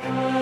Thank you.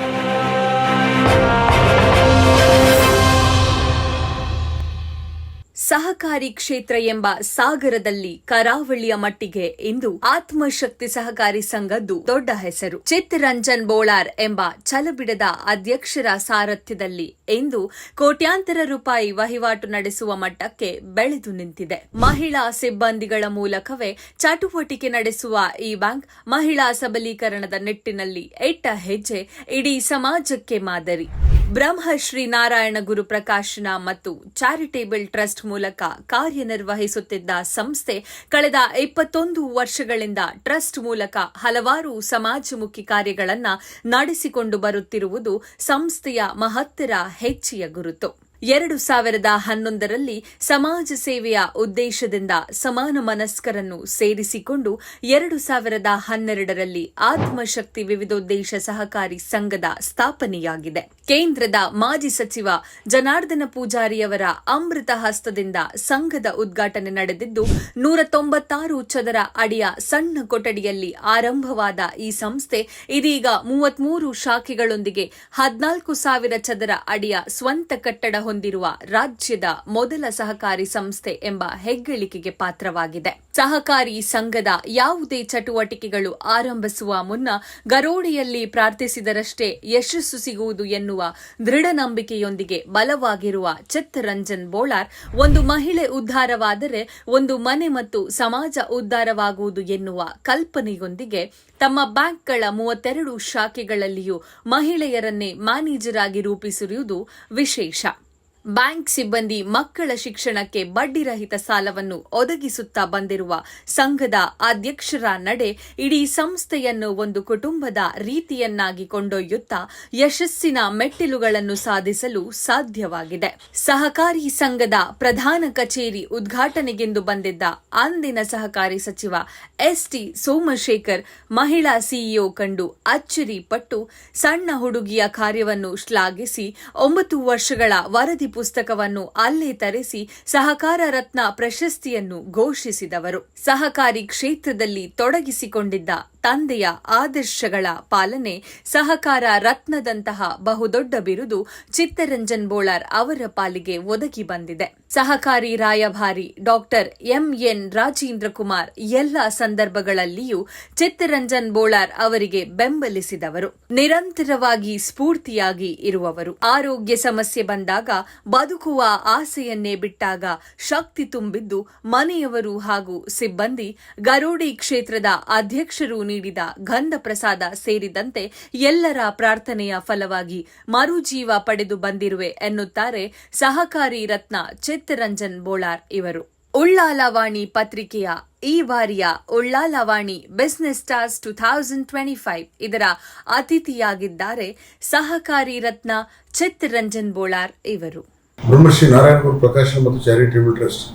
ಸಹಕಾರಿ ಕ್ಷೇತ್ರ ಎಂಬ ಸಾಗರದಲ್ಲಿ ಕರಾವಳಿಯ ಮಟ್ಟಿಗೆ ಇಂದು ಆತ್ಮಶಕ್ತಿ ಸಹಕಾರಿ ಸಂಘದ್ದು ದೊಡ್ಡ ಹೆಸರು. ಚಿತ್ತರಂಜನ್ ಬೋಳಾರ್ ಎಂಬ ಛಲಬಿಡದ ಅಧ್ಯಕ್ಷರ ಸಾರಥ್ಯದಲ್ಲಿ ಇಂದು ಕೋಟ್ಯಾಂತರ ರೂಪಾಯಿ ವಹಿವಾಟು ನಡೆಸುವ ಮಟ್ಟಕ್ಕೆ ಬೆಳೆದು ನಿಂತಿದೆ. ಮಹಿಳಾ ಸಿಬ್ಬಂದಿಗಳ ಮೂಲಕವೇ ಚಟುವಟಿಕೆ ನಡೆಸುವ ಈ ಬ್ಯಾಂಕ್ ಮಹಿಳಾ ಸಬಲೀಕರಣದ ನಿಟ್ಟಿನಲ್ಲಿ ಇಟ್ಟ ಹೆಜ್ಜೆ ಇಡೀ ಸಮಾಜಕ್ಕೆ ಮಾದರಿ. ಬ್ರಹ್ಮಶ್ರೀ ನಾರಾಯಣ ಗುರು ಪ್ರಕಾಶನ ಮತ್ತು ಚಾರಿಟೇಬಲ್ ಟ್ರಸ್ಟ್ ಮೂಲಕ ಕಾರ್ಯನಿರ್ವಹಿಸುತ್ತಿದ್ದ ಸಂಸ್ಥೆ ಕಳೆದ ಇಪ್ಪತ್ತೊಂದು ವರ್ಷಗಳಿಂದ ಟ್ರಸ್ಟ್ ಮೂಲಕ ಹಲವಾರು ಸಮಾಜಮುಖಿ ಕಾರ್ಯಗಳನ್ನು ನಡೆಸಿಕೊಂಡು ಬರುತ್ತಿರುವುದು ಸಂಸ್ಥೆಯ ಮಹತ್ತರ ಹೆಚ್ಚಿಯ ಗುರುತು. ಎರಡು ಸಾವಿರದ ಹನ್ನೊಂದರಲ್ಲಿ ಸಮಾಜ ಸೇವೆಯ ಉದ್ದೇಶದಿಂದ ಸಮಾನ ಮನಸ್ಕರನ್ನು ಸೇರಿಸಿಕೊಂಡು ಎರಡು ಸಾವಿರದ ಹನ್ನೆರಡರಲ್ಲಿ ಆತ್ಮಶಕ್ತಿ ವಿವಿಧೋದ್ದೇಶ ಸಹಕಾರಿ ಸಂಘದ ಸ್ಥಾಪನೆಯಾಗಿದೆ. ಕೇಂದ್ರದ ಮಾಜಿ ಸಚಿವ ಜನಾರ್ದನ ಪೂಜಾರಿಯವರ ಅಮೃತ ಹಸ್ತದಿಂದ ಸಂಘದ ಉದ್ಘಾಟನೆ ನಡೆದಿದ್ದು ನೂರ ತೊಂಬತ್ತಾರು ಚದರ ಅಡಿಯ ಸಣ್ಣ ಕೊಠಡಿಯಲ್ಲಿ ಆರಂಭವಾದ ಈ ಸಂಸ್ಥೆ ಇದೀಗ ಮೂವತ್ಮೂರು ಶಾಖೆಗಳೊಂದಿಗೆ ಹದಿನಾಲ್ಕು ಸಾವಿರ ಚದರ ಅಡಿಯ ಸ್ವಂತ ಕಟ್ಟಡ ಹೊಂದಿರುವ ರಾಜ್ಯದ ಮೊದಲ ಸಹಕಾರಿ ಸಂಸ್ಥೆ ಎಂಬ ಹೆಗ್ಗಳಿಕೆಗೆ ಪಾತ್ರವಾಗಿದೆ. ಸಹಕಾರಿ ಸಂಘದ ಯಾವುದೇ ಚಟುವಟಿಕೆಗಳು ಆರಂಭಿಸುವ ಮುನ್ನ ಗರೋಡಿಯಲ್ಲಿ ಪ್ರಾರ್ಥಿಸಿದರಷ್ಟೇ ಯಶಸ್ಸು ಸಿಗುವುದು ಎನ್ನುವ ದೃಢ ನಂಬಿಕೆಯೊಂದಿಗೆ ಬಲವಾಗಿರುವ ಚಿತ್ತರಂಜನ್ ಬೋಳಾರ್, ಒಂದು ಮಹಿಳೆ ಉದ್ಧಾರವಾದರೆ ಒಂದು ಮನೆ ಮತ್ತು ಸಮಾಜ ಉದ್ಧಾರವಾಗುವುದು ಎನ್ನುವ ಕಲ್ಪನೆಯೊಂದಿಗೆ ತಮ್ಮ ಬ್ಯಾಂಕ್ಗಳ ಮೂವತ್ತೆರಡು ಶಾಖೆಗಳಲ್ಲಿಯೂ ಮಹಿಳೆಯರನ್ನೇ ಮ್ಯಾನೇಜರ್ ಆಗಿ ರೂಪಿಸಿರುವುದು ವಿಶೇಷ. ಬ್ಯಾಂಕ್ ಸಿಬ್ಬಂದಿ ಮಕ್ಕಳ ಶಿಕ್ಷಣಕ್ಕೆ ಬಡ್ಡಿರಹಿತ ಸಾಲವನ್ನು ಒದಗಿಸುತ್ತಾ ಬಂದಿರುವ ಸಂಘದ ಅಧ್ಯಕ್ಷರ ನಡೆ ಇಡೀ ಸಂಸ್ಥೆಯನ್ನು ಒಂದು ಕುಟುಂಬದ ರೀತಿಯನ್ನಾಗಿ ಕೊಂಡೊಯ್ಯುತ್ತಾ ಯಶಸ್ಸಿನ ಮೆಟ್ಟಿಲುಗಳನ್ನು ಸಾಧಿಸಲು ಸಾಧ್ಯವಾಗಿದೆ. ಸಹಕಾರಿ ಸಂಘದ ಪ್ರಧಾನ ಕಚೇರಿ ಉದ್ಘಾಟನೆಗೆಂದು ಬಂದಿದ್ದ ಅಂದಿನ ಸಹಕಾರಿ ಸಚಿವ ಎಸ್ಟಿ ಸೋಮಶೇಖರ್, ಮಹಿಳಾ ಸಿಇಒ ಕಂಡು ಅಚ್ಚರಿ ಪಟ್ಟು ಸಣ್ಣ ಹುಡುಗಿಯ ಕಾರ್ಯವನ್ನು ಶ್ಲಾಘಿಸಿ ಒಂಬತ್ತು ವರ್ಷಗಳ ವರದಿ ಪುಸ್ತಕವನ್ನು ಅಲ್ಲೇ ತರಿಸಿ ಸಹಕಾರ ರತ್ನ ಪ್ರಶಸ್ತಿಯನ್ನು ಘೋಷಿಸಿದವರು. ಸಹಕಾರಿ ಕ್ಷೇತ್ರದಲ್ಲಿ ತೊಡಗಿಸಿಕೊಂಡಿದ್ದ ತಂದೆಯ ಆದರ್ಶಗಳ ಪಾಲನೆ, ಸಹಕಾರ ರತ್ನದಂತಹ ಬಹುದೊಡ್ಡ ಬಿರುದು ಚಿತ್ತರಂಜನ್ ಬೋಳಾರ್ ಅವರ ಪಾಲಿಗೆ ಒದಗಿ ಬಂದಿದೆ. ಸಹಕಾರಿ ರಾಯಭಾರಿ ಡಾಕ್ಟರ್ ಎಂಎನ್ ರಾಜೇಂದ್ರ ಕುಮಾರ್ ಎಲ್ಲ ಸಂದರ್ಭಗಳಲ್ಲಿಯೂ ಚಿತ್ತರಂಜನ್ ಬೋಳಾರ್ ಅವರಿಗೆ ಬೆಂಬಲಿಸಿದವರು. ನಿರಂತರವಾಗಿ ಸ್ಫೂರ್ತಿಯಾಗಿ ಇರುವವರು. ಆರೋಗ್ಯ ಸಮಸ್ಯೆ ಬಂದಾಗ ಬದುಕುವ ಆಸೆಯನ್ನೇ ಬಿಟ್ಟಾಗ ಶಕ್ತಿ ತುಂಬಿದ್ದು ಮನೆಯವರು ಹಾಗೂ ಸಿಬ್ಬಂದಿ ಗರೋಡಿ ಕ್ಷೇತ್ರದ ಅಧ್ಯಕ್ಷರು ನೀಡಿದ ಗಂಧ ಪ್ರಸಾದ ಸೇರಿದಂತೆ ಎಲ್ಲರ ಪ್ರಾರ್ಥನೆಯ ಫಲವಾಗಿ ಮರುಜೀವ ಪಡೆದು ಬಂದಿರುವೆ ಎನ್ನುತ್ತಾರೆ ಸಹಕಾರಿ ರತ್ನ ಚಿತ್ತರಂಜನ್ ಬೋಳಾರ್ ಇವರು. ಉಳ್ಳಾಲವಾಣಿ ಪತ್ರಿಕೆಯ ಈ ಬಾರಿಯ Ullalavani business stars two thousand twenty five ಇದರ ಅತಿಥಿಯಾಗಿದ್ದಾರೆ ಸಹಕಾರಿ ರತ್ನ ಚಿತ್ತರಂಜನ್ ಬೋಳಾರ್ ಇವರು. ಬ್ರಹ್ಮಶ್ರೀ ನಾರಾಯಣಗುರು ಪ್ರಕಾಶ ಮತ್ತು ಚಾರಿಟೇಬಲ್ ಟ್ರಸ್ಟ್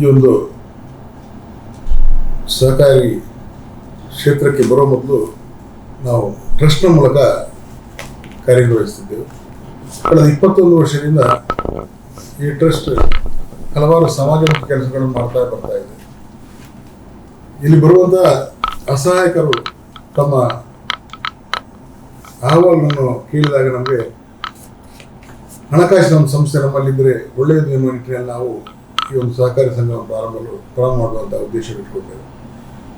ಈ ಒಂದು ಸಹಕಾರಿ ಕ್ಷೇತ್ರಕ್ಕೆ ಬರೋ ಮೊದಲು ನಾವು ಟ್ರಸ್ಟ್ನ ಮೂಲಕ ಕಾರ್ಯನಿರ್ವಹಿಸ್ತಿದ್ದೆವು ಕಳೆದ ಇಪ್ಪತ್ತೊಂದು ವರ್ಷದಿಂದ ಈ ಟ್ರಸ್ಟ್ ಹಲವಾರು ಸಮಾಜಮುಖಿ ಕೆಲಸಗಳನ್ನು ಮಾಡ್ತಾ ಬರ್ತಾ ಇದೆ. ಇಲ್ಲಿ ಬರುವಂಥ ಅಸಹಾಯಕರು ತಮ್ಮ ಅಹವಾಲನ್ನು ಕೇಳಿದಾಗ ನಮಗೆ ಹಣಕಾಸಿನ ಒಂದು ಸಂಸ್ಥೆ ನಮ್ಮಲ್ಲಿದ್ದರೆ ಒಳ್ಳೆಯದು ಎನ್ನುವ ನಿಟ್ಟಿನಲ್ಲಿ ನಾವು ಈ ಒಂದು ಸಹಕಾರಿ ಸಂಘವನ್ನು ಪ್ರಾರಂಭ ಪ್ರಾರಂಭ ಮಾಡುವಂಥ ಉದ್ದೇಶ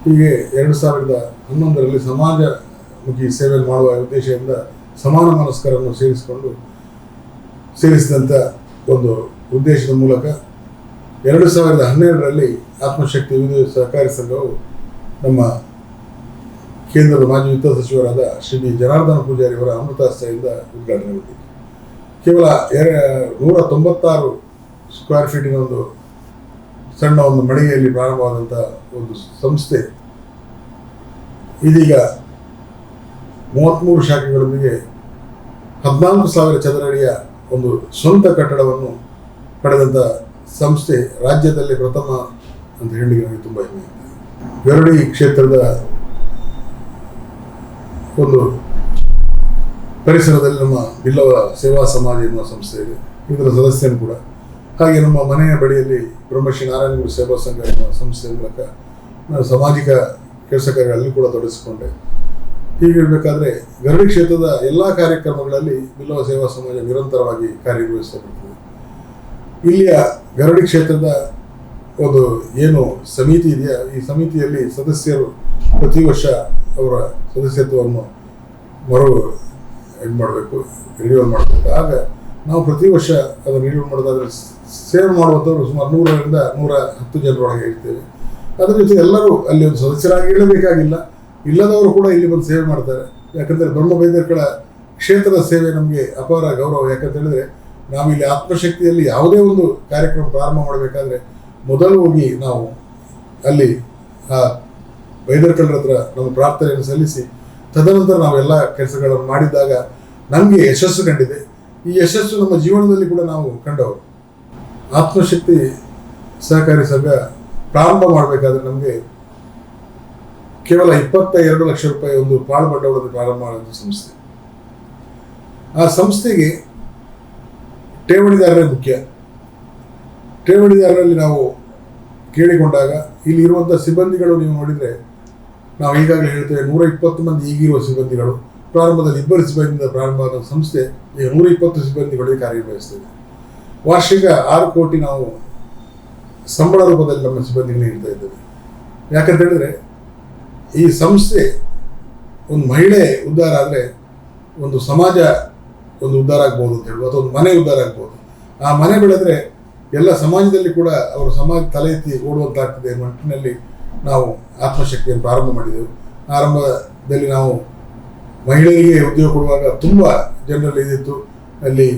ಹೀಗೆ ಎರಡು ಸಾವಿರದ ಹನ್ನೊಂದರಲ್ಲಿ ಸಮಾಜಮುಖಿ ಸೇವೆ ಮಾಡುವ ಉದ್ದೇಶದಿಂದ ಸಮಾನ ಮನಸ್ಕರನ್ನು ಸೇರಿಸಿಕೊಂಡು ಸೇರಿಸಿದಂಥ ಒಂದು ಉದ್ದೇಶದ ಮೂಲಕ ಎರಡು ಸಾವಿರದ ಹನ್ನೆರಡರಲ್ಲಿ ಆತ್ಮಶಕ್ತಿ ವಿವಿಧ ಸಹಕಾರಿ ಸಂಘವು ನಮ್ಮ ಕೇಂದ್ರದ ಮಾಜಿ ವಿತ್ತ ಸಚಿವರಾದ ಶ್ರೀ ಜನಾರ್ದನ ಪೂಜಾರಿ ಅವರ ಅಮೃತಾಸ್ತ್ರದಿಂದ ಉದ್ಘಾಟನೆಗೊಂಡಿತು ಕೇವಲ ಎರ ನೂರ ತೊಂಬತ್ತಾರು ಸ್ಕ್ವೇರ್ ಫೀಟಿನ ಒಂದು ಸಣ್ಣ ಒಂದು ಮಳಿಗೆಯಲ್ಲಿ ಪ್ರಾರಂಭವಾದಂಥ ಒಂದು ಸಂಸ್ಥೆ ಇದೀಗ ಮೂವತ್ತ್ಮೂರು ಶಾಖೆಗಳೊಂದಿಗೆ ಹದಿನಾಲ್ಕು ಸಾವಿರ ಚದರ ಅಡಿಯ ಒಂದು ಸ್ವಂತ ಕಟ್ಟಡವನ್ನು ಪಡೆದಂಥ ಸಂಸ್ಥೆ ರಾಜ್ಯದಲ್ಲಿ ಪ್ರಥಮ ಅಂತ ಹೇಳಿ ನನಗೆ ತುಂಬ ಹೆಮ್ಮೆ. ಗರಡಿ ಕ್ಷೇತ್ರದ ಒಂದು ಪರಿಸರದಲ್ಲಿ ನಮ್ಮ ಬಿಲ್ಲವ ಸೇವಾ ಸಮಾಜ ಎನ್ನುವ ಸಂಸ್ಥೆ ಇದೆ ಇದರ ಸದಸ್ಯನು ಕೂಡ ಹಾಗೆ ನಮ್ಮ ಮನೆಯ ಬಳಿಯಲ್ಲಿ ಬ್ರಹ್ಮಶ್ರೀ ನಾರಾಯಣಗುರು ಸೇವಾ ಸಂಘ ಎಂಬ ಸಂಸ್ಥೆ ಮೂಲಕ ಸಾಮಾಜಿಕ ಕೆಲಸ ಕಾರ್ಯಗಳಲ್ಲಿ ಕೂಡ ತೊಡಗಿಸಿಕೊಂಡೆ. ಹೀಗಿರಬೇಕಾದ್ರೆ ಗರಡಿ ಕ್ಷೇತ್ರದ ಎಲ್ಲ ಕಾರ್ಯಕ್ರಮಗಳಲ್ಲಿ ಬಿಲ್ಲವ ಸೇವಾ ಸಮಾಜ ನಿರಂತರವಾಗಿ ಕಾರ್ಯನಿರ್ವಹಿಸ್ತಾ ಇಲ್ಲಿಯ ಗರಡಿ ಕ್ಷೇತ್ರದ ಒಂದು ಏನು ಸಮಿತಿ ಇದೆಯಾ? ಈ ಸಮಿತಿಯಲ್ಲಿ ಸದಸ್ಯರು ಪ್ರತಿ ವರ್ಷ ಅವರ ಸದಸ್ಯತ್ವವನ್ನು ಮರು ಇದು ಮಾಡಬೇಕು ರಿನ್ಯೂವಲ್ ಮಾಡಬೇಕು. ಆಗ ನಾವು ಪ್ರತಿ ವರ್ಷ ಅದನ್ನು ರಿನ್ಯೂ ಮಾಡೋದಾದ್ರೆ ಸೇವ್ ಮಾಡುವಂಥವ್ರು ಸುಮಾರು ನೂರರಿಂದ ನೂರ ಹತ್ತು ಜನರೊಳಗೆ ಇರ್ತೇವೆ. ಅದರ ಜೊತೆ ಎಲ್ಲರೂ ಅಲ್ಲಿ ಒಂದು ಸದಸ್ಯರಾಗಿ ಇರಬೇಕಾಗಿಲ್ಲ. ಇಲ್ಲದವರು ಕೂಡ ಇಲ್ಲಿ ಬಂದು ಸೇವೆ ಮಾಡ್ತಾರೆ. ಯಾಕಂದರೆ ಬ್ರಹ್ಮ ಬೈದರ್ಕಳ ಕ್ಷೇತ್ರದ ಸೇವೆ ನಮಗೆ ಅಪಾರ ಗೌರವ. ಯಾಕಂತ ಹೇಳಿದ್ರೆ ನಾವು ಇಲ್ಲಿ ಆತ್ಮಶಕ್ತಿಯಲ್ಲಿ ಯಾವುದೇ ಒಂದು ಕಾರ್ಯಕ್ರಮ ಪ್ರಾರಂಭ ಮಾಡಬೇಕಾದ್ರೆ ಮೊದಲು ಹೋಗಿ ನಾವು ಅಲ್ಲಿ ಆ ವೈದ್ಯರುಗಳ ಹತ್ರ ನಮ್ಮ ಪ್ರಾರ್ಥನೆಯನ್ನು ಸಲ್ಲಿಸಿ, ತದನಂತರ ನಾವೆಲ್ಲ ಕೆಲಸಗಳನ್ನು ಮಾಡಿದಾಗ ನಮಗೆ ಯಶಸ್ಸು ಕಂಡಿದೆ. ಈ ಯಶಸ್ಸು ನಮ್ಮ ಜೀವನದಲ್ಲಿ ಕೂಡ ನಾವು ಕಂಡವರು. ಆತ್ಮಶಕ್ತಿ ಸಹಕಾರಿ ಸಂಘ ಪ್ರಾರಂಭ ಮಾಡಬೇಕಾದ್ರೆ ನಮಗೆ ಕೇವಲ ಇಪ್ಪತ್ತ ಎರಡು ಲಕ್ಷ ರೂಪಾಯಿ ಒಂದು ಪಾಳು ಬಂಡವಾಳದ ಪ್ರಾರಂಭ ಮಾಡುವಂಥ ಸಂಸ್ಥೆ. ಆ ಸಂಸ್ಥೆಗೆ ಠೇವಣಿದಾರರೇ ಮುಖ್ಯ. ಠೇವಣಿದಾರರಲ್ಲಿ ನಾವು ಕೇಳಿಕೊಂಡಾಗ ಇಲ್ಲಿ ಇರುವಂಥ ಸಿಬ್ಬಂದಿಗಳು ನೀವು ನೋಡಿದರೆ ನಾವು ಈಗಾಗಲೇ ಹೇಳ್ತೇವೆ ನೂರ ಇಪ್ಪತ್ತು ಮಂದಿ ಈಗಿರುವ ಸಿಬ್ಬಂದಿಗಳು. ಪ್ರಾರಂಭದಲ್ಲಿ ಇಬ್ಬರು ಸಿಬ್ಬಂದಿಯಿಂದ ಪ್ರಾರಂಭ ಸಂಸ್ಥೆ ಈಗ ನೂರ ಇಪ್ಪತ್ತು ಸಿಬ್ಬಂದಿಗಳಿಗೆ ಕಾರ್ಯನಿರ್ವಹಿಸ್ತೇವೆ ವಾರ್ಷಿಕ ಆರು ಕೋಟಿ ನಾವು ಸಂಬಳ ರೂಪದಲ್ಲಿ ನಮ್ಮ ಸಿಬ್ಬಂದಿಗಳಿಗೆ ನೀಡ್ತಾ ಇದ್ದೇವೆ. ಯಾಕಂತ ಹೇಳಿದ್ರೆ, ಈ ಸಂಸ್ಥೆ ಒಂದು ಮಹಿಳೆ ಉದ್ಧಾರ ಆದರೆ ಒಂದು ಸಮಾಜ ಒಂದು ಉದ್ಧಾರ ಆಗ್ಬೋದು ಅಂತ ಹೇಳ್ಬೋದು ಅಥವಾ ಒಂದು ಮನೆ ಉದ್ಧಾರ ಆಗ್ಬೋದು. ಆ ಮನೆ ಬೆಳೆದ್ರೆ ಎಲ್ಲ ಸಮಾಜದಲ್ಲಿ ಕೂಡ ಅವರು ಸಮಾಜ ತಲೆ ಎತ್ತಿ ಓಡುವಂತಾಗ್ತದೆ ಮಟ್ಟಿನಲ್ಲಿ ನಾವು ಆತ್ಮಶಕ್ತಿಯನ್ನು ಪ್ರಾರಂಭ ಮಾಡಿದೆವು. ಆರಂಭದಲ್ಲಿ ನಾವು ಮಹಿಳೆಯರಿಗೆ ಉದ್ಯೋಗ ಕೊಡುವಾಗ ತುಂಬ ಜನರಲ್ಲಿ ಇದಿತ್ತು. ಅಲ್ಲಿ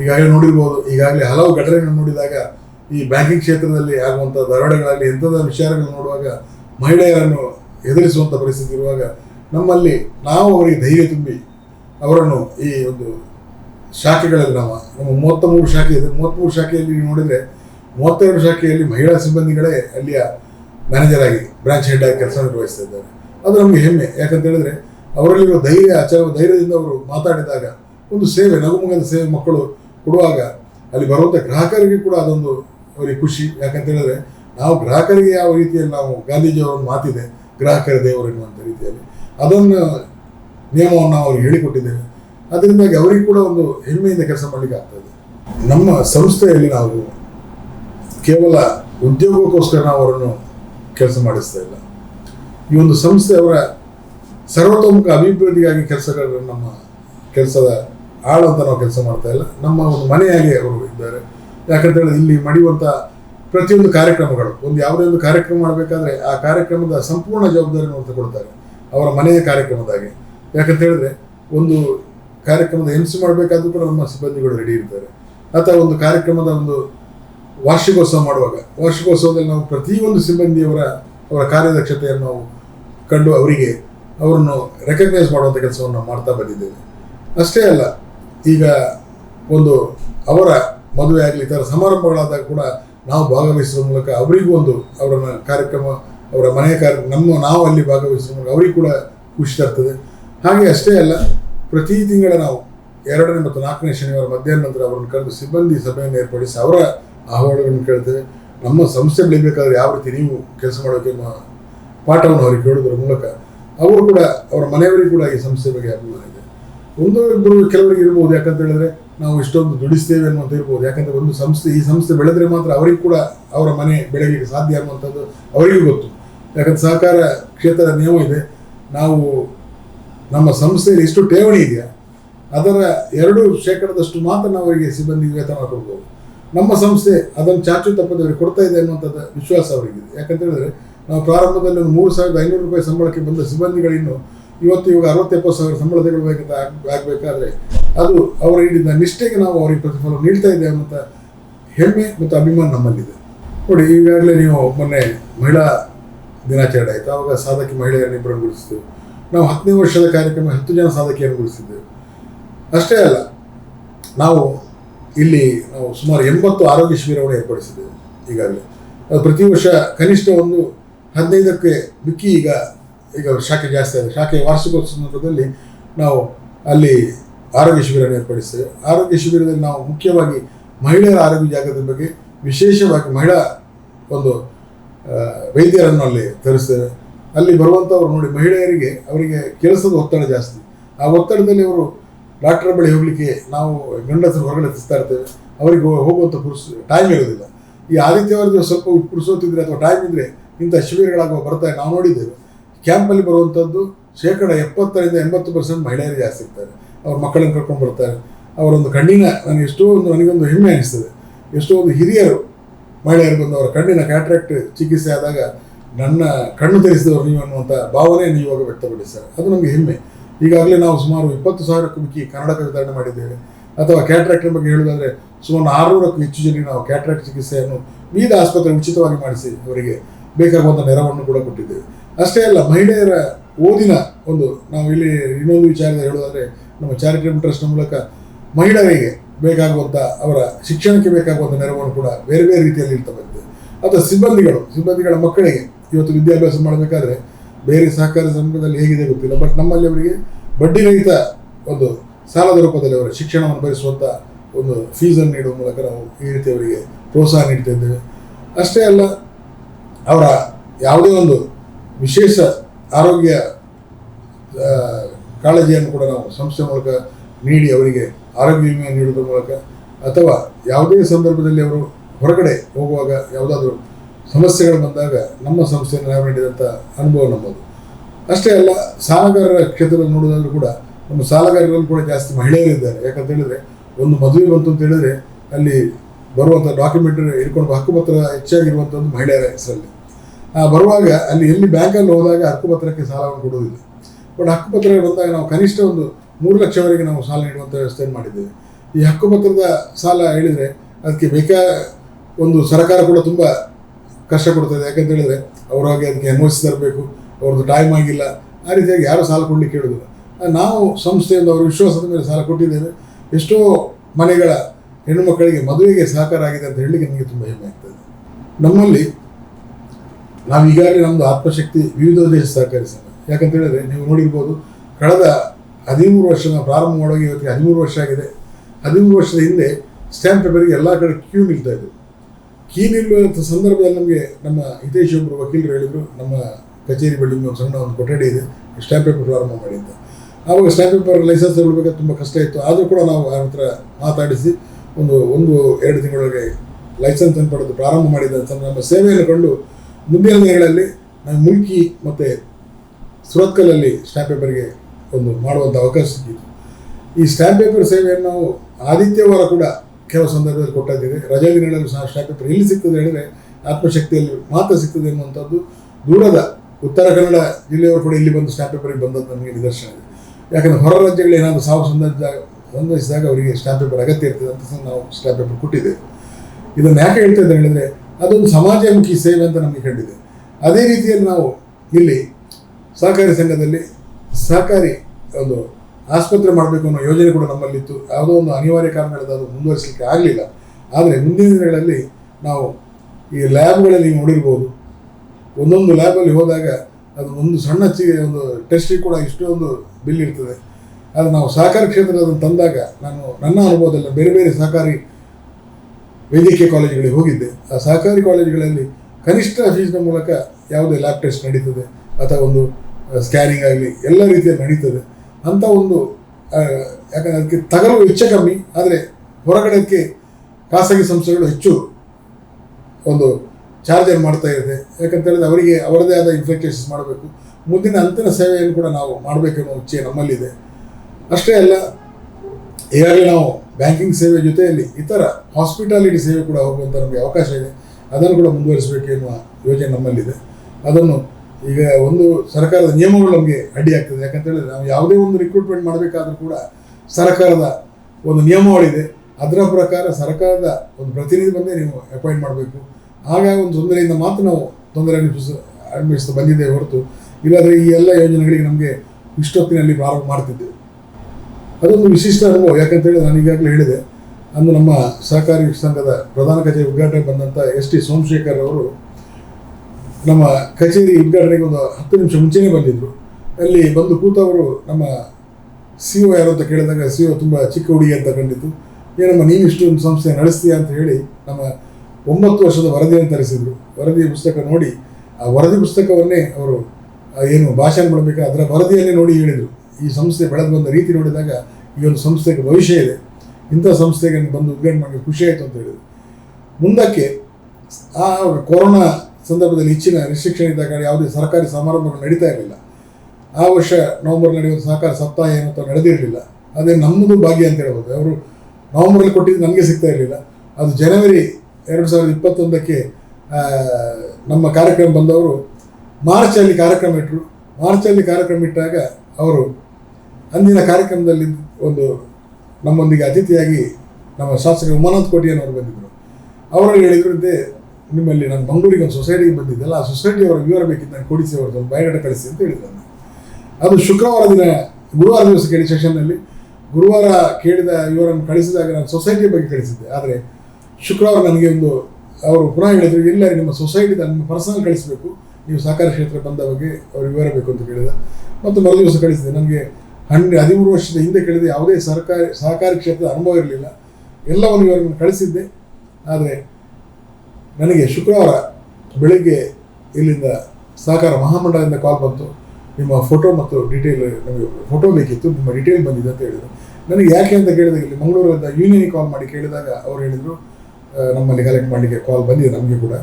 ಈಗಾಗಲೇ ನೋಡಿರ್ಬೋದು, ಈಗಾಗಲೇ ಹಲವು ಘಟನೆಗಳನ್ನು ನೋಡಿದಾಗ ಈ ಬ್ಯಾಂಕಿಂಗ್ ಕ್ಷೇತ್ರದಲ್ಲಿ ಆಗುವಂಥ ದರೋಡೆಗಳಲ್ಲಿ ಎಂಥದ ವಿಚಾರಗಳನ್ನು ನೋಡುವಾಗ ಮಹಿಳೆಯರನ್ನು ಎದುರಿಸುವಂಥ ಪರಿಸ್ಥಿತಿ ಇರುವಾಗ ನಮ್ಮಲ್ಲಿ ನಾವು ಅವರಿಗೆ ಧೈರ್ಯ ತುಂಬಿ ಅವರನ್ನು ಈ ಒಂದು ಶಾಖೆಗಳಲ್ಲಿ ನಾವು ನಮ್ಮ ಮೂವತ್ತ ಮೂರು ಶಾಖೆ ಇದೆ. ಮೂವತ್ತ್ಮೂರು ಶಾಖೆಯಲ್ಲಿ ನೋಡಿದರೆ ಮೂವತ್ತೆರಡು ಶಾಖೆಯಲ್ಲಿ ಮಹಿಳಾ ಸಿಬ್ಬಂದಿಗಳೇ ಅಲ್ಲಿಯ ಮ್ಯಾನೇಜರ್ ಆಗಿ ಬ್ರಾಂಚ್ ಹೆಡ್ ಆಗಿ ಕೆಲಸ ನಿರ್ವಹಿಸ್ತಾ ಇದ್ದಾರೆ. ಅದು ನಮಗೆ ಹೆಮ್ಮೆ. ಯಾಕಂತ ಹೇಳಿದ್ರೆ ಅವರಲ್ಲಿರುವ ಧೈರ್ಯ, ಆಚಾರ, ಧೈರ್ಯದಿಂದ ಅವರು ಮಾತಾಡಿದಾಗ, ಒಂದು ಸೇವೆ, ನಗುಮಗದ ಸೇವೆ ಮಕ್ಕಳು ಕೊಡುವಾಗ ಅಲ್ಲಿ ಬರುವಂಥ ಗ್ರಾಹಕರಿಗೆ ಕೂಡ ಅದೊಂದು ಅವರಿಗೆ ಖುಷಿ. ಯಾಕಂತ ಹೇಳಿದ್ರೆ ನಾವು ಗ್ರಾಹಕರಿಗೆ ಯಾವ ರೀತಿಯಲ್ಲಿ ನಾವು ಗಾಂಧೀಜಿಯವರ ಮಾತಿದೆ, ಗ್ರಾಹಕರ ದೇವರು ಎನ್ನುವಂಥ ರೀತಿಯಲ್ಲಿ, ಅದನ್ನು ನಿಯಮವನ್ನು ಅವ್ರಿಗೆ ಹೇಳಿಕೊಟ್ಟಿದ್ದೇವೆ. ಅದರಿಂದಾಗಿ ಅವರಿಗೆ ಕೂಡ ಒಂದು ಹೆಮ್ಮೆಯಿಂದ ಕೆಲಸ ಮಾಡಲಿಕ್ಕೆ ಆಗ್ತದೆ ನಮ್ಮ ಸಂಸ್ಥೆಯಲ್ಲಿ ನಾವು ಕೇವಲ ಉದ್ಯೋಗಕ್ಕೋಸ್ಕರ ನಾವು ಅವರನ್ನು ಕೆಲಸ ಮಾಡಿಸ್ತಾ ಇಲ್ಲ. ಈ ಒಂದು ಸಂಸ್ಥೆ ಅವರ ಸರ್ವತೋಮುಖ ಅಭಿವೃದ್ಧಿಗಾಗಿ ಕೆಲಸಗಳು ನಮ್ಮ ಕೆಲಸದ ಆಳು ಅಂತ ನಾವು ಕೆಲಸ ಮಾಡ್ತಾ ಇಲ್ಲ. ನಮ್ಮ ಒಂದು ಮನೆಯಾಗಿ ಅವರು ಇದ್ದಾರೆ. ಯಾಕಂತ ಹೇಳಿದ್ರೆ ಇಲ್ಲಿ ಮಡಿಯುವಂಥ ಪ್ರತಿಯೊಂದು ಕಾರ್ಯಕ್ರಮಗಳು, ಒಂದು ಯಾವುದೇ ಒಂದು ಕಾರ್ಯಕ್ರಮ ಮಾಡಬೇಕಾದ್ರೆ ಆ ಕಾರ್ಯಕ್ರಮದ ಸಂಪೂರ್ಣ ಜವಾಬ್ದಾರಿಯನ್ನು ಅಂತ ಕೊಡ್ತಾರೆ ಅವರ ಮನೆಯ ಕಾರ್ಯಕ್ರಮದಾಗಿ. ಯಾಕಂತ ಹೇಳಿದ್ರೆ ಒಂದು ಕಾರ್ಯಕ್ರಮದ ಎಂ ಸಿ ಮಾಡಬೇಕಾದ್ರೂ ಕೂಡ ನಮ್ಮ ಸಿಬ್ಬಂದಿಗಳು ರೆಡಿ ಇರ್ತಾರೆ. ಅಥವಾ ಒಂದು ಕಾರ್ಯಕ್ರಮದ ಒಂದು ವಾರ್ಷಿಕೋತ್ಸವ ಮಾಡುವಾಗ, ವಾರ್ಷಿಕೋತ್ಸವದಲ್ಲಿ ನಾವು ಪ್ರತಿಯೊಂದು ಸಿಬ್ಬಂದಿಯವರ, ಅವರ ಕಾರ್ಯದಕ್ಷತೆಯನ್ನು ನಾವು ಕಂಡು ಅವರಿಗೆ ಅವರನ್ನು ರೆಕಗ್ನೈಸ್ ಮಾಡುವಂಥ ಕೆಲಸವನ್ನು ಮಾಡ್ತಾ ಬಂದಿದ್ದೇವೆ. ಅಷ್ಟೇ ಅಲ್ಲ, ಈಗ ಒಂದು ಅವರ ಮದುವೆ ಆಗಲಿ ಇತರ ಸಮಾರಂಭಗಳಾದಾಗ ಕೂಡ ನಾವು ಭಾಗವಹಿಸುವ ಮೂಲಕ ಅವರಿಗೂ ಒಂದು ಅವರನ್ನ ಕಾರ್ಯಕ್ರಮ, ಅವರ ಮನೆಯ ಕಾರ್ಯ, ನಮ್ಮ ನಾವು ಅಲ್ಲಿ ಭಾಗವಹಿಸುವ ಮೂಲಕ ಅವರಿಗೂ ಕೂಡ ಖುಷಿ ತರ್ತದೆ. ಹಾಗೆ ಅಷ್ಟೇ ಅಲ್ಲ, ಪ್ರತಿ ತಿಂಗಳ ನಾವು ಎರಡನೇ ಮತ್ತು ನಾಲ್ಕನೇ ಶನಿವಾರ ಮಧ್ಯಾಹ್ನ ನಂತರ ಅವರನ್ನು ಕರೆದು ಸಿಬ್ಬಂದಿ ಸಭೆಯನ್ನು ಏರ್ಪಡಿಸಿ ಅವರ ಅಹವಾಲುಗಳನ್ನು ಕೇಳ್ತೇವೆ. ನಮ್ಮ ಸಂಸ್ಥೆ ಬೆಳಿಬೇಕಾದ್ರೆ ಯಾವ ರೀತಿ ನೀವು ಕೆಲಸ ಮಾಡೋಕೆ ಪಾಠವನ್ನು ಅವರಿಗೆ ಕೇಳೋದ್ರ ಮೂಲಕ ಅವರು ಕೂಡ, ಅವರ ಮನೆಯವರಿಗೂ ಕೂಡ ಈ ಸಂಸ್ಥೆ ಬಗ್ಗೆ ಅಭಿಮಾನ ಇದೆ. ಒಂದು ಇಬ್ಬರು ಕೆಲವರಿಗೆ ಇರ್ಬೋದು, ಯಾಕಂತ ಹೇಳಿದ್ರೆ ನಾವು ಇಷ್ಟೊಂದು ದುಡಿಸ್ತೇವೆ ಅನ್ನುವಂಥ ಇರ್ಬೋದು. ಯಾಕಂದ್ರೆ ಒಂದು ಸಂಸ್ಥೆ, ಈ ಸಂಸ್ಥೆ ಬೆಳೆದ್ರೆ ಮಾತ್ರ ಅವರಿಗೂ ಕೂಡ ಅವರ ಮನೆ ಬೆಳಗಲಿಕ್ಕೆ ಸಾಧ್ಯ ಅನ್ನುವಂಥದ್ದು ಅವರಿಗೂ ಗೊತ್ತು. ಯಾಕಂದ್ರೆ ಸಹಕಾರ ಕ್ಷೇತ್ರದ ನಿಯಮ ಇದೆ. ನಾವು ನಮ್ಮ ಸಂಸ್ಥೆಯಲ್ಲಿ ಎಷ್ಟು ಠೇವಣಿ ಇದೆಯಾ? ಅದರ ಎರಡು ಶೇಕಡದಷ್ಟು ಮಾತ್ರ ನಾವು ಅವರಿಗೆ ಸಿಬ್ಬಂದಿ ವೇತನ ಕೊಡ್ಬೋದು. ನಮ್ಮ ಸಂಸ್ಥೆ ಅದನ್ನು ಚಾಚು ತಪ್ಪದವರಿಗೆ ಕೊಡ್ತಾ ಇದೆ ಅನ್ನುವಂಥದ್ದು ವಿಶ್ವಾಸ ಅವರಿಗಿದೆ. ಯಾಕಂತ ಹೇಳಿದ್ರೆ ಪ್ರಾರಂಭದಲ್ಲಿ ಒಂದು ಮೂರು ಸಾವಿರದ ಐನೂರು ರೂಪಾಯಿ ಸಂಬಳಕ್ಕೆ ಬಂದ ಸಿಬ್ಬಂದಿಗಳಿನ್ನು ಇವತ್ತು ಇವಾಗ ಅರವತ್ತೆಪ್ಪತ್ತು ಸಾವಿರ ಸಂಬಳ ತಗೊಳ್ಬೇಕಂತ ಆಗಬೇಕಾದ್ರೆ ಅದು ಅವರ ಹಿಡಿದ ನಿಷ್ಠೆಗೆ ನಾವು ಅವರಿಗೆ ಪ್ರತಿಫಲ ನೀಡ್ತಾ ಇದ್ದೇವೆ ಅಂತ ಹೆಮ್ಮೆ ಮತ್ತು ಅಭಿಮಾನ ನಮ್ಮಲ್ಲಿದೆ. ನೋಡಿ, ಈಗಾಗಲೇ ನೀವು ಮೊನ್ನೆ ಮಹಿಳಾ ದಿನಾಚರಣೆ ಆಯಿತು. ಆವಾಗ ಸಾಧಕಿ ಮಹಿಳೆಯರನ್ನು ಇಬ್ಬರನ್ನು ನಾವು ಹತ್ತನೇ ವರ್ಷದ ಕಾರ್ಯಕ್ರಮ ಹತ್ತು ಜನ ಸಾಧಕಿಯನ್ನು ಗುರುತಿಸಿದ್ದೆವು ಅಷ್ಟೇ ಅಲ್ಲ, ನಾವು ಇಲ್ಲಿ ನಾವು ಸುಮಾರು ಎಂಬತ್ತು ಆರೋಗ್ಯ ಶಿಬಿರವನ್ನು ಏರ್ಪಡಿಸಿದ್ದೇವೆ ಈಗಾಗಲೇ. ಅದು ಪ್ರತಿ ವರ್ಷ ಕನಿಷ್ಠ ಒಂದು ಹದಿನೈದಕ್ಕೆ ಮಿಕ್ಕಿ ಈಗ ಈಗ ಶಾಖೆ ಜಾಸ್ತಿ ಆಗಿದೆ ಶಾಖೆ ವಾರ್ಷಿಕೋತ್ಸವ ಸಂದರ್ಭದಲ್ಲಿ ನಾವು ಅಲ್ಲಿ ಆರೋಗ್ಯ ಶಿಬಿರವನ್ನು ಏರ್ಪಡಿಸ್ತೇವೆ. ಆರೋಗ್ಯ ಶಿಬಿರದಲ್ಲಿ ನಾವು ಮುಖ್ಯವಾಗಿ ಮಹಿಳೆಯರ ಆರೋಗ್ಯ ಜಾಗದ ಬಗ್ಗೆ ವಿಶೇಷವಾಗಿ ಮಹಿಳಾ ಒಂದು ವೈದ್ಯರನ್ನು ಅಲ್ಲಿ ತರಿಸ್ತೇವೆ. ಅಲ್ಲಿ ಬರುವಂಥವ್ರು ನೋಡಿ, ಮಹಿಳೆಯರಿಗೆ ಅವರಿಗೆ ಕೆಲಸದ ಒತ್ತಡ ಜಾಸ್ತಿ. ಆ ಒತ್ತಡದಲ್ಲಿ ಅವರು ಡಾಕ್ಟರ್ ಬಳಿ ಹೋಗಲಿಕ್ಕೆ ನಾವು ಗಂಡಸರು ಹೊರಗಡೆ ತಿಸ್ತಾ ಇರ್ತೇವೆ. ಅವರಿಗೆ ಹೋಗುವಂಥ ಪುರುಸ್ ಟೈಮ್ ಇರೋದಿಲ್ಲ ಈ ಆದಿತ್ಯವಾರ ಸ್ವಲ್ಪ ಪುರುಸೋತಿದ್ರೆ ಅಥವಾ ಟೈಮ್ ಇದ್ದರೆ ಇಂಥ ಶಿಬಿರಗಳಾಗುವ ಬರ್ತಾರೆ ನಾವು ನೋಡಿದ್ದೇವೆ. ಕ್ಯಾಂಪಲ್ಲಿ ಬರುವಂಥದ್ದು ಶೇಕಡ ಎಪ್ಪತ್ತರಿಂದ ಎಂಬತ್ತು ಪರ್ಸೆಂಟ್ ಮಹಿಳೆಯರು ಜಾಸ್ತಿ ಇರ್ತಾರೆ. ಅವ್ರ ಮಕ್ಕಳನ್ನು ಕರ್ಕೊಂಡು ಬರ್ತಾರೆ. ಅವರೊಂದು ಕಣ್ಣಿನ ನನಗೆ ಎಷ್ಟೋ ಒಂದು ನನಗೊಂದು ಹೆಮ್ಮೆ ಅನಿಸ್ತದೆ. ಎಷ್ಟೋ ಒಂದು ಹಿರಿಯರು ಮಹಿಳೆಯರು ಬಂದು ಅವರ ಕಣ್ಣಿನ ಕ್ಯಾಟ್ರಾಕ್ಟ್ ಚಿಕಿತ್ಸೆ ಆದಾಗ ನನ್ನ ಕಣ್ಣು ತರಿಸಿದವರು ನೀವು ಅನ್ನುವಂಥ ಭಾವನೆ ನೀವು ಇವಾಗ ವ್ಯಕ್ತಪಡಿಸ್ತಾರೆ. ಅದು ನಮಗೆ ಹೆಮ್ಮೆ. ಈಗಾಗಲೇ ನಾವು ಸುಮಾರು ಇಪ್ಪತ್ತು ಸಾವಿರಕ್ಕೂ ಮಿಕ್ಕಿ ಕನ್ನಡಕ ವಿತರಣೆ ಮಾಡಿದ್ದೇವೆ. ಅಥವಾ ಕ್ಯಾಟ್ರಾಕ್ಟಿನ ಬಗ್ಗೆ ಹೇಳೋದಾದರೆ ಸುಮಾರು ಆರುನೂರಕ್ಕೂ ಹೆಚ್ಚು ಜನರಿಗೆ ನಾವು ಕ್ಯಾಟ್ರಾಕ್ಟ್ ಚಿಕಿತ್ಸೆಯನ್ನು ವಿವಿಧ ಆಸ್ಪತ್ರೆ ಉಚಿತವಾಗಿ ಮಾಡಿಸಿ ಅವರಿಗೆ ಬೇಕಾಗುವಂಥ ನೆರವನ್ನು ಕೂಡ ಕೊಟ್ಟಿದ್ದೇವೆ. ಅಷ್ಟೇ ಅಲ್ಲ, ಮಹಿಳೆಯರ ಓದಿನ ಒಂದು ನಾವು ಇಲ್ಲಿ ಇನ್ನೊಂದು ವಿಚಾರ ಹೇಳುವುದಾದ್ರೆ, ನಮ್ಮ ಚಾರಿಟೇಬಲ್ ಟ್ರಸ್ಟ್ನ ಮೂಲಕ ಮಹಿಳೆಯರಿಗೆ ಬೇಕಾಗುವಂಥ ಅವರ ಶಿಕ್ಷಣಕ್ಕೆ ಬೇಕಾಗುವಂಥ ನೆರವನ್ನು ಕೂಡ ಬೇರೆ ಬೇರೆ ರೀತಿಯಲ್ಲಿ ಇರ್ತಾ ಬಂದಿದೆ. ಅಥವಾ ಸಿಬ್ಬಂದಿಗಳು, ಸಿಬ್ಬಂದಿಗಳ ಮಕ್ಕಳಿಗೆ ಇವತ್ತು ವಿದ್ಯಾಭ್ಯಾಸ ಮಾಡಬೇಕಾದ್ರೆ ಬೇರೆ ಸಹಕಾರಿ ಸಂಘದಲ್ಲಿ ಹೇಗಿದೆ ಗೊತ್ತಿಲ್ಲ ಬಟ್ ನಮ್ಮಲ್ಲಿ ಅವರಿಗೆ ಬಡ್ಡಿ ರಹಿತ ಒಂದು ಸಾಲದ ರೂಪದಲ್ಲಿ ಅವರ ಶಿಕ್ಷಣವನ್ನು ಭರಿಸುವಂಥ ಒಂದು ಫೀಸನ್ನು ನೀಡುವ ಮೂಲಕ ನಾವು ಈ ರೀತಿ ಅವರಿಗೆ ಪ್ರೋತ್ಸಾಹ ನೀಡ್ತಾ ಇದ್ದೇವೆ. ಅಷ್ಟೇ ಅಲ್ಲ ಅವರ ಯಾವುದೇ ಒಂದು ವಿಶೇಷ ಆರೋಗ್ಯ ಕಾಳಜಿಯನ್ನು ಕೂಡ ನಾವು ಸಂಸ್ಥೆ ಮೂಲಕ ನೀಡಿ ಅವರಿಗೆ ಆರೋಗ್ಯ ವಿಮೆ ನೀಡುವುದರ ಮೂಲಕ, ಅಥವಾ ಯಾವುದೇ ಸಂದರ್ಭದಲ್ಲಿ ಅವರು ಹೊರಗಡೆ ಹೋಗುವಾಗ ಯಾವುದಾದ್ರೂ ಸಮಸ್ಯೆಗಳು ಬಂದಾಗ ನಮ್ಮ ಸಂಸ್ಥೆಯನ್ನು ನಾವು ನೀಡಿದಂಥ ಅನುಭವ ನಮ್ಮದು. ಅಷ್ಟೇ ಅಲ್ಲ, ಸಾಲಗಾರರ ಕ್ಷೇತ್ರದಲ್ಲಿ ನೋಡೋದಾದ್ರೂ ಕೂಡ ನಮ್ಮ ಸಾಲಗಾರರಲ್ಲಿ ಕೂಡ ಜಾಸ್ತಿ ಮಹಿಳೆಯರಿದ್ದಾರೆ. ಯಾಕಂತ ಹೇಳಿದ್ರೆ, ಒಂದು ಮದುವೆ ಬಂತು ಅಂತ ಹೇಳಿದ್ರೆ, ಅಲ್ಲಿ ಬರುವಂಥ ಡಾಕ್ಯುಮೆಂಟ್ ಇಟ್ಕೊಂಡು ಹಕ್ಕುಪತ್ರ ಹೆಚ್ಚಾಗಿರುವಂಥದ್ದು ಮಹಿಳೆಯರ ಹೆಸರಲ್ಲಿ. ಆ, ಬರುವಾಗ ಅಲ್ಲಿ ಎಲ್ಲಿ ಬ್ಯಾಂಕಲ್ಲಿ ಹೋದಾಗ ಹಕ್ಕುಪತ್ರಕ್ಕೆ ಸಾಲವನ್ನು ಕೊಡುವುದಿಲ್ಲ. ಬಟ್ ಹಕ್ಕುಪತ್ರ ಬಂದಾಗ ನಾವು ಕನಿಷ್ಠ ಒಂದು ಮೂರು ಲಕ್ಷವರೆಗೆ ನಾವು ಸಾಲ ನೀಡುವಂಥ ವ್ಯವಸ್ಥೆಯನ್ನು ಮಾಡಿದ್ದೇವೆ. ಈ ಹಕ್ಕುಪತ್ರದ ಸಾಲ ಹೇಳಿದರೆ ಅದಕ್ಕೆ ಬೇಕಾ ಒಂದು ಸರ್ಕಾರ ಕೂಡ ತುಂಬ ಕಷ್ಟ ಕೊಡ್ತದೆ. ಯಾಕಂತ ಹೇಳಿದ್ರೆ ಅವರಾಗಿ ಅದಕ್ಕೆ ಅನುಮತಿ ತರಬೇಕು, ಅವ್ರದ್ದು ಟೈಮ್ ಆಗಿಲ್ಲ. ಆ ರೀತಿಯಾಗಿ ಯಾರು ಸಾಲ ಕೊಡಲಿಕ್ಕೆ ಹೇಳೋದಿಲ್ಲ. ನಾವು ಸಂಸ್ಥೆಯಿಂದ ಅವರು ವಿಶ್ವಾಸದ ಮೇಲೆ ಸಾಲ ಕೊಟ್ಟಿದ್ದೇವೆ. ಎಷ್ಟೋ ಮನೆಗಳ ಹೆಣ್ಣು ಮಕ್ಕಳಿಗೆ ಮದುವೆಗೆ ಸಹಕಾರ ಆಗಿದೆ ಅಂತ ಹೇಳಲಿಕ್ಕೆ ನನಗೆ ತುಂಬ ಹೆಮ್ಮೆ ಆಗ್ತದೆ ನಮ್ಮಲ್ಲಿ ನಾವು ಈಗಾಗಲೇ ನಮ್ಮದು ಆತ್ಮಶಕ್ತಿ ವಿವಿಧ ದೇಶ ಸಹಕಾರಿ ಸಂಘ ಯಾಕಂತ ಹೇಳಿದ್ರೆ ನೀವು ನೋಡಿರ್ಬೋದು ಕಳೆದ ಹದಿಮೂರು ವರ್ಷ ಪ್ರಾರಂಭ ಮಾಡೋಗಿ ಇವತ್ತಿಗೆ ಹದಿಮೂರು ವರ್ಷ ಆಗಿದೆ. ಹದಿಮೂರು ವರ್ಷದ ಹಿಂದೆ ಸ್ಟ್ಯಾಂಪ್ ಪೇಪರ್ಗೆ ಎಲ್ಲ ಕಡೆ ಕ್ಯೂ ನಿಲ್ತಾ ಇದ್ದರು ಕ್ಯೂ ನಿಲ್ಲುವಂಥ ಸಂದರ್ಭದಲ್ಲಿ ನಮಗೆ ನಮ್ಮ ಹಿತೇಶ್ ಒಬ್ಬರು ವಕೀಲರು ಹೇಳಿದರು, ನಮ್ಮ ಕಚೇರಿ ಬಳಿ ಒಂದು ಸಣ್ಣ ಒಂದು ಕೊಠಡಿ ಇದೆ, ಸ್ಟ್ಯಾಂಪ್ ಪೇಪರ್ ಪ್ರಾರಂಭ ಮಾಡಿ ಆವಾಗ ಸ್ಟ್ಯಾಂಪ್ ಪೇಪರ್ ಲೈಸೆನ್ಸ್ ತಗೊಳ್ಬೇಕಾದ್ರೆ ತುಂಬ ಕಷ್ಟ ಇತ್ತು. ಆದರೂ ಕೂಡ ನಾವು ಅವ್ರ ಹತ್ರ ಮಾತಾಡಿಸಿ ಒಂದು ಒಂದು, ಎರಡು ತಿಂಗಳೊಳಗೆ ಲೈಸೆನ್ಸನ್ನು ಪಡೆದು ಪ್ರಾರಂಭ ಮಾಡಿದ ಅಂತ ನಮ್ಮ ಸೇವೆಯನ್ನು ಕಂಡು ಮುಂದಿನ ದಿನಗಳಲ್ಲಿ ನಾನು ಮುಲ್ಕಿ ಮತ್ತು ಸುರತ್ಕಲಲ್ಲಿ ಸ್ಟ್ಯಾಂಪ್ ಪೇಪರ್ಗೆ ಒಂದು ಮಾಡುವಂಥ ಅವಕಾಶ ಸಿಕ್ಕಿತ್ತು ಈ ಸ್ಟ್ಯಾಂಪ್ ಪೇಪರ್ ಸೇವೆಯನ್ನು ನಾವು ಆದಿತ್ಯವಾರ ಕೂಡ ಕೆಲವು ಸಂದರ್ಭದಲ್ಲಿ ಕೊಟ್ಟಿದ್ದೇವೆ ರಜೆ ದಿನಗಳಲ್ಲಿ ಸಹ ಸ್ಟ್ಯಾಂಪ್ ಪೇಪರ್ ಎಲ್ಲಿ ಸಿಗ್ತದೆ ಹೇಳಿದರೆ ಆತ್ಮಶಕ್ತಿಯಲ್ಲಿ ಮಾತ್ರ ಸಿಗ್ತದೆ ಎನ್ನುವಂಥದ್ದು ದೂರದ ಉತ್ತರ ಕನ್ನಡ ಜಿಲ್ಲೆಯವರು ಕೂಡ ಇಲ್ಲಿ ಬಂದು ಸ್ಟ್ಯಾಂಪ್ ಪೇಪರಿಗೆ ಬಂದದ್ದು ನಮಗೆ ನಿದರ್ಶನ ಇದೆ. ಯಾಕಂದರೆ ಹೊರ ರಾಜ್ಯಗಳು ಏನಾದರೂ ಸಾವು ಸಂದರ್ಭ ಸಂದರ್ಶಿಸಿದಾಗ ಅವರಿಗೆ ಸ್ಟ್ಯಾಂಪ್ ಪೇಪರ್ ಅಗತ್ಯ ಇರ್ತದೆ ಅಂತ ಸಹ ನಾವು ಸ್ಟ್ಯಾಂಪ್ ಪೇಪರ್ ಕೊಟ್ಟಿದ್ದೇವೆ ಇದನ್ನು ಯಾಕೆ ಹೇಳ್ತಾ ಇದ್ದಾರೆ ಹೇಳಿದರೆ, ಅದೊಂದು ಸಮಾಜಮುಖಿ ಸೇವೆ ಅಂತ ನಮಗೆ ಕಂಡಿದೆ. ಅದೇ ರೀತಿಯಲ್ಲಿ ನಾವು ಇಲ್ಲಿ ಸಹಕಾರಿ ಸಂಘದಲ್ಲಿ ಸಹಕಾರಿ ಒಂದು ಆಸ್ಪತ್ರೆ ಮಾಡಬೇಕು ಅನ್ನೋ ಯೋಜನೆ ಕೂಡ ನಮ್ಮಲ್ಲಿತ್ತು. ಯಾವುದೋ ಒಂದು ಅನಿವಾರ್ಯ ಕಾರಣಗಳಿಂದ ಅದು ಮುಂದುವರಿಸಲಿಕ್ಕೆ ಆಗಲಿಲ್ಲ. ಆದರೆ ಮುಂದಿನ ದಿನಗಳಲ್ಲಿ ನಾವು ಈ ಲ್ಯಾಬ್ಗಳಲ್ಲಿ ನೋಡಿರ್ಬೋದು. ಒಂದೊಂದು ಲ್ಯಾಬಲ್ಲಿ ಹೋದಾಗ ಅದು ಒಂದು ಸಣ್ಣ ಚಿ ಒಂದು ಟೆಸ್ಟಿಗೆ ಕೂಡ ಇಷ್ಟೊಂದು ಬಿಲ್ ಇರ್ತದೆ. ಅದು ನಾವು ಸಹಕಾರಿ ಕ್ಷೇತ್ರದಲ್ಲಿ ಅದನ್ನು ತಂದಾಗ ನಾನು ನನ್ನ ಅನುಭವದಲ್ಲಿ ಬೇರೆ ಬೇರೆ ಸಹಕಾರಿ ವೈದ್ಯಕೀಯ ಕಾಲೇಜುಗಳಿಗೆ ಹೋಗಿದ್ದೆ. ಆ ಸಹಕಾರಿ ಕಾಲೇಜುಗಳಲ್ಲಿ ಕನಿಷ್ಠ ಫೀಸ್ನ ಮೂಲಕ ಯಾವುದೇ ಲ್ಯಾಬ್ ಟೆಸ್ಟ್ ನಡೀತದೆ ಅಥವಾ ಒಂದು ಸ್ಕ್ಯಾನಿಂಗ್ ಆಗಲಿ ಎಲ್ಲ ರೀತಿಯಲ್ಲಿ ನಡೀತದೆ. ಅಂಥ ಒಂದು ಯಾಕಂದರೆ ಅದಕ್ಕೆ ತಗಲು ವೆಚ್ಚ ಕಮ್ಮಿ, ಆದರೆ ಹೊರಗಡೆಕ್ಕೆ ಖಾಸಗಿ ಸಂಸ್ಥೆಗಳು ಹೆಚ್ಚು ಒಂದು ಚಾರ್ಜರ್ ಮಾಡ್ತಾ ಇದೆ ಯಾಕಂತ ಹೇಳಿದ್ರೆ ಅವರಿಗೆ ಅವರದೇ ಆದ ಇನ್ಫೆಕ್ಟೇಷನ್ಸ್ ಮಾಡಬೇಕು. ಮುಂದಿನ ಅಂತಿಮ ಸೇವೆಯನ್ನು ಕೂಡ ನಾವು ಮಾಡಬೇಕೆನ್ನುವ ಇಚ್ಛೆ ನಮ್ಮಲ್ಲಿದೆ. ಅಷ್ಟೇ ಅಲ್ಲ ಈಗಾಗಲೇ ನಾವು ಬ್ಯಾಂಕಿಂಗ್ ಸೇವೆ ಜೊತೆಯಲ್ಲಿ ಇತರ ಹಾಸ್ಪಿಟಾಲಿಟಿ ಸೇವೆ ಕೂಡ ಹೋಗುವಂಥ ನಮಗೆ ಅವಕಾಶ ಇದೆ. ಅದನ್ನು ಕೂಡ ಮುಂದುವರಿಸಬೇಕು ಎನ್ನುವ ಯೋಜನೆ ನಮ್ಮಲ್ಲಿದೆ. ಅದನ್ನು ಈಗ ಒಂದು ಸರ್ಕಾರದ ನಿಯಮಗಳು ನಮಗೆ ಅಡ್ಡಿಯಾಗ್ತದೆ ಯಾಕಂತ ಹೇಳಿದ್ರೆ ನಾವು ಯಾವುದೇ ಒಂದು ರಿಕ್ರೂಟ್ಮೆಂಟ್ ಮಾಡಬೇಕಾದ್ರೂ ಕೂಡ ಸರ್ಕಾರದ ಒಂದು ನಿಯಮಾವಳಿದೆ. ಅದರ ಪ್ರಕಾರ ಸರ್ಕಾರದ ಒಂದು ಪ್ರತಿನಿಧಿ ಬಂದೇ ನೀವು ಅಪಾಯಿಂಟ್ ಮಾಡಬೇಕು. ಆಗ ಒಂದು ತೊಂದರೆಯಿಂದ ಮಾತ್ರ ನಾವು ತೊಂದರೆ ಅನುಭವಿಸ, ಅನುಭವಿಸ್ತಾ ಬಂದಿದ್ದೇವೆ ಹೊರತು. ಇಲ್ಲಾದರೆ ಈ ಎಲ್ಲ ಯೋಜನೆಗಳಿಗೆ ನಮಗೆ ಇಷ್ಟೊತ್ತಿನಲ್ಲಿ ಪ್ರಾರಂಭ ಮಾಡ್ತಿದ್ದೇವೆ. ಅದೊಂದು ವಿಶಿಷ್ಟ ಅನುಭವ. ಯಾಕಂತ ಹೇಳಿದ್ರೆ ನಾನು ಈಗಾಗಲೇ ಹೇಳಿದೆ, ಅಂದು ನಮ್ಮ ಸಹಕಾರಿ ಸಂಘದ ಪ್ರಧಾನ ಕಚೇರಿ ಉದ್ಘಾಟನೆಗೆ ಬಂದಂಥ ಎಸ್ ಟಿ ಸೋಮಶೇಖರ್ ಅವರು ನಮ್ಮ ಕಚೇರಿ ಉದ್ಘಾಟನೆಗೆ ಒಂದು ಹತ್ತು ನಿಮಿಷ ಮುಂಚೆನೇ ಬಂದಿದ್ದರು ಅಲ್ಲಿ ಬಂದು ಕೂತವರು ನಮ್ಮ ಸಿ ಒ ಯಾರು ಅಂತ ಕೇಳಿದಾಗ ಸಿ ಒ ತುಂಬ ಚಿಕ್ಕ ಹುಡುಗಿ ಅಂತ ಕಂಡಿತು ಏನಮ್ಮ, ನೀನು ಇಷ್ಟೊಂದು ಸಂಸ್ಥೆ ನಡೆಸ್ತೀಯ ಅಂತ ಹೇಳಿ ನಮ್ಮ ಒಂಬತ್ತು ವರ್ಷದ ವರದಿಯನ್ನು ತರಿಸಿದರು. ವರದಿ ಪುಸ್ತಕ ನೋಡಿ, ಆ ವರದಿ ಪುಸ್ತಕವನ್ನೇ ಅವರು ಏನು ಭಾಷಣ ಮಾಡಬೇಕಾದ್ರೆ ಅದರ ವರದಿಯನ್ನೇ ನೋಡಿ ಹೇಳಿದರು. ಈ ಸಂಸ್ಥೆ ಬೆಳೆದು ಬಂದ ರೀತಿ ನೋಡಿದಾಗ ಈ ಒಂದು ಸಂಸ್ಥೆಗೆ ಭವಿಷ್ಯ ಇದೆ. ಇಂಥ ಸಂಸ್ಥೆಗೆ ಬಂದು ಉದ್ಘಾಟನೆ ಮಾಡಿ ಖುಷಿ ಆಯಿತು ಅಂತ ಹೇಳಿದರು. ಮುಂದಕ್ಕೆ ಆ ಕೊರೋನಾ ಸಂದರ್ಭದಲ್ಲಿ ಹೆಚ್ಚಿನ ರಿಸ್ಟ್ರಿಕ್ಷನ್ ಇದ್ದಾಗ ಯಾವುದೇ ಸರ್ಕಾರಿ ಸಮಾರಂಭಗಳು ನಡೀತಾ ಇರಲಿಲ್ಲ. ಆ ವರ್ಷ ನವಂಬರ್ ನಡೆಯುವ ಸಹಕಾರ ಸಪ್ತಾಹ ಏನು ಅಂತ ನಡೆದಿರಲಿಲ್ಲ. ಅದೇ ನಮ್ಮದು ಭಾಗ್ಯ ಅಂತ ಹೇಳ್ಬೋದು. ಅವರು ನವಂಬರಲ್ಲಿ ಕೊಟ್ಟಿದ್ದು ನನಗೆ ಸಿಗ್ತಾ ಇರಲಿಲ್ಲ. ಅದು ಜನವರಿ ಎರಡು ಸಾವಿರದ ಇಪ್ಪತ್ತೊಂದಕ್ಕೆ ನಮ್ಮ ಕಾರ್ಯಕ್ರಮ ಬಂದವರು ಮಾರ್ಚಲ್ಲಿ ಕಾರ್ಯಕ್ರಮ ಇಟ್ಟರು ಮಾರ್ಚಲ್ಲಿ ಕಾರ್ಯಕ್ರಮ ಇಟ್ಟಾಗ ಅವರು ಅಂದಿನ ಕಾರ್ಯಕ್ರಮದಲ್ಲಿ ಒಂದು ನಮ್ಮೊಂದಿಗೆ ಅತಿಥಿಯಾಗಿ ನಮ್ಮ ಶಾಸಕ ಉಮಾನಾಥ್ ಕೋಟಿಯನ್ನವರು ಬಂದಿದ್ದರು. ಅವರು ಹೇಳಿದ್ರಂತೆ ನಿಮ್ಮಲ್ಲಿ ನಾನು ಮಂಗಳೂರಿಗೆ ಒಂದು ಸೊಸೈಟಿಗೆ ಬಂದಿದ್ದೆಲ್ಲ, ಆ ಸೊಸೈಟಿ ಅವರ ವಿವರ ಬೇಕಿತ್ತು, ನಾನು ಕೊಡಿಸಿ ಅವ್ರದ್ದು ಒಂದು ಕಳಿಸಿ ಅಂತ ಹೇಳಿದ್ರು ನಾನು ಅದು ಶುಕ್ರವಾರ ದಿನ, ಗುರುವಾರ ದಿವಸ ಕೇಳಿ ಸೆಷನ್ನಲ್ಲಿ ಗುರುವಾರ ಕೇಳಿದ ವಿವರನ್ನು ಕಳಿಸಿದಾಗ ನಾನು ಸೊಸೈಟಿ ಬಗ್ಗೆ ಕಳಿಸಿದ್ದೆ. ಆದರೆ ಶುಕ್ರವಾರ ನನಗೆ ಒಂದು, ಅವರು ಪುನಃ ಹೇಳಿದರು, ಇಲ್ಲ, ನಿಮ್ಮ ಸೊಸೈಟಿ ನಿಮ್ಮ ಪರ್ಸನಲ್ ಕಳಿಸಬೇಕು, ನೀವು ಸಹಕಾರ ಕ್ಷೇತ್ರ ಬಂದ ಬಗ್ಗೆ ಅವ್ರು ವಿವರ ಬೇಕು ಅಂತ ಕೇಳಿದ. ಮತ್ತು ಮರು ದಿವಸ ಕಳಿಸಿದೆ ನನಗೆ ಹನ್ನೆ ಹದಿಮೂರು ವರ್ಷದ ಹಿಂದೆ ಕೇಳಿದ ಯಾವುದೇ ಸರ್ಕಾರಿ ಸಹಕಾರಿ ಕ್ಷೇತ್ರದ ಅನುಭವ ಇರಲಿಲ್ಲ. ಎಲ್ಲವನ್ನು ಇವರನ್ನು ಕಳಿಸಿದ್ದೆ. ಆದರೆ ನನಗೆ ಶುಕ್ರವಾರ ಬೆಳಿಗ್ಗೆ ಇಲ್ಲಿಂದ ಸಹಕಾರ ಮಹಾಮಂಡಲದಿಂದ ಕಾಲ್ ಬಂತು. ನಿಮ್ಮ ಫೋಟೋ ಮತ್ತು ಡೀಟೇಲ್ ನಮಗೆ ಫೋಟೋ ಬೇಕಿತ್ತು. ನಿಮ್ಮ ಡೀಟೇಲ್ ಬಂದಿದೆ ಅಂತ ಹೇಳಿದರು. ನನಗೆ ಯಾಕೆ ಅಂತ ಕೇಳಿದಾಗ ಇಲ್ಲಿ ಮಂಗಳೂರಿಂದ ಯೂನಿಯನಿಗೆ ಕಾಲ್ ಮಾಡಿ ಕೇಳಿದಾಗ ಅವ್ರು ಹೇಳಿದರು ನಮ್ಮಲ್ಲಿ ಕಲೆಕ್ಟ್ ಮಾಡಲಿಕ್ಕೆ ಕಾಲ್ ಬಂದಿದೆ ನಮಗೆ ಕೂಡ.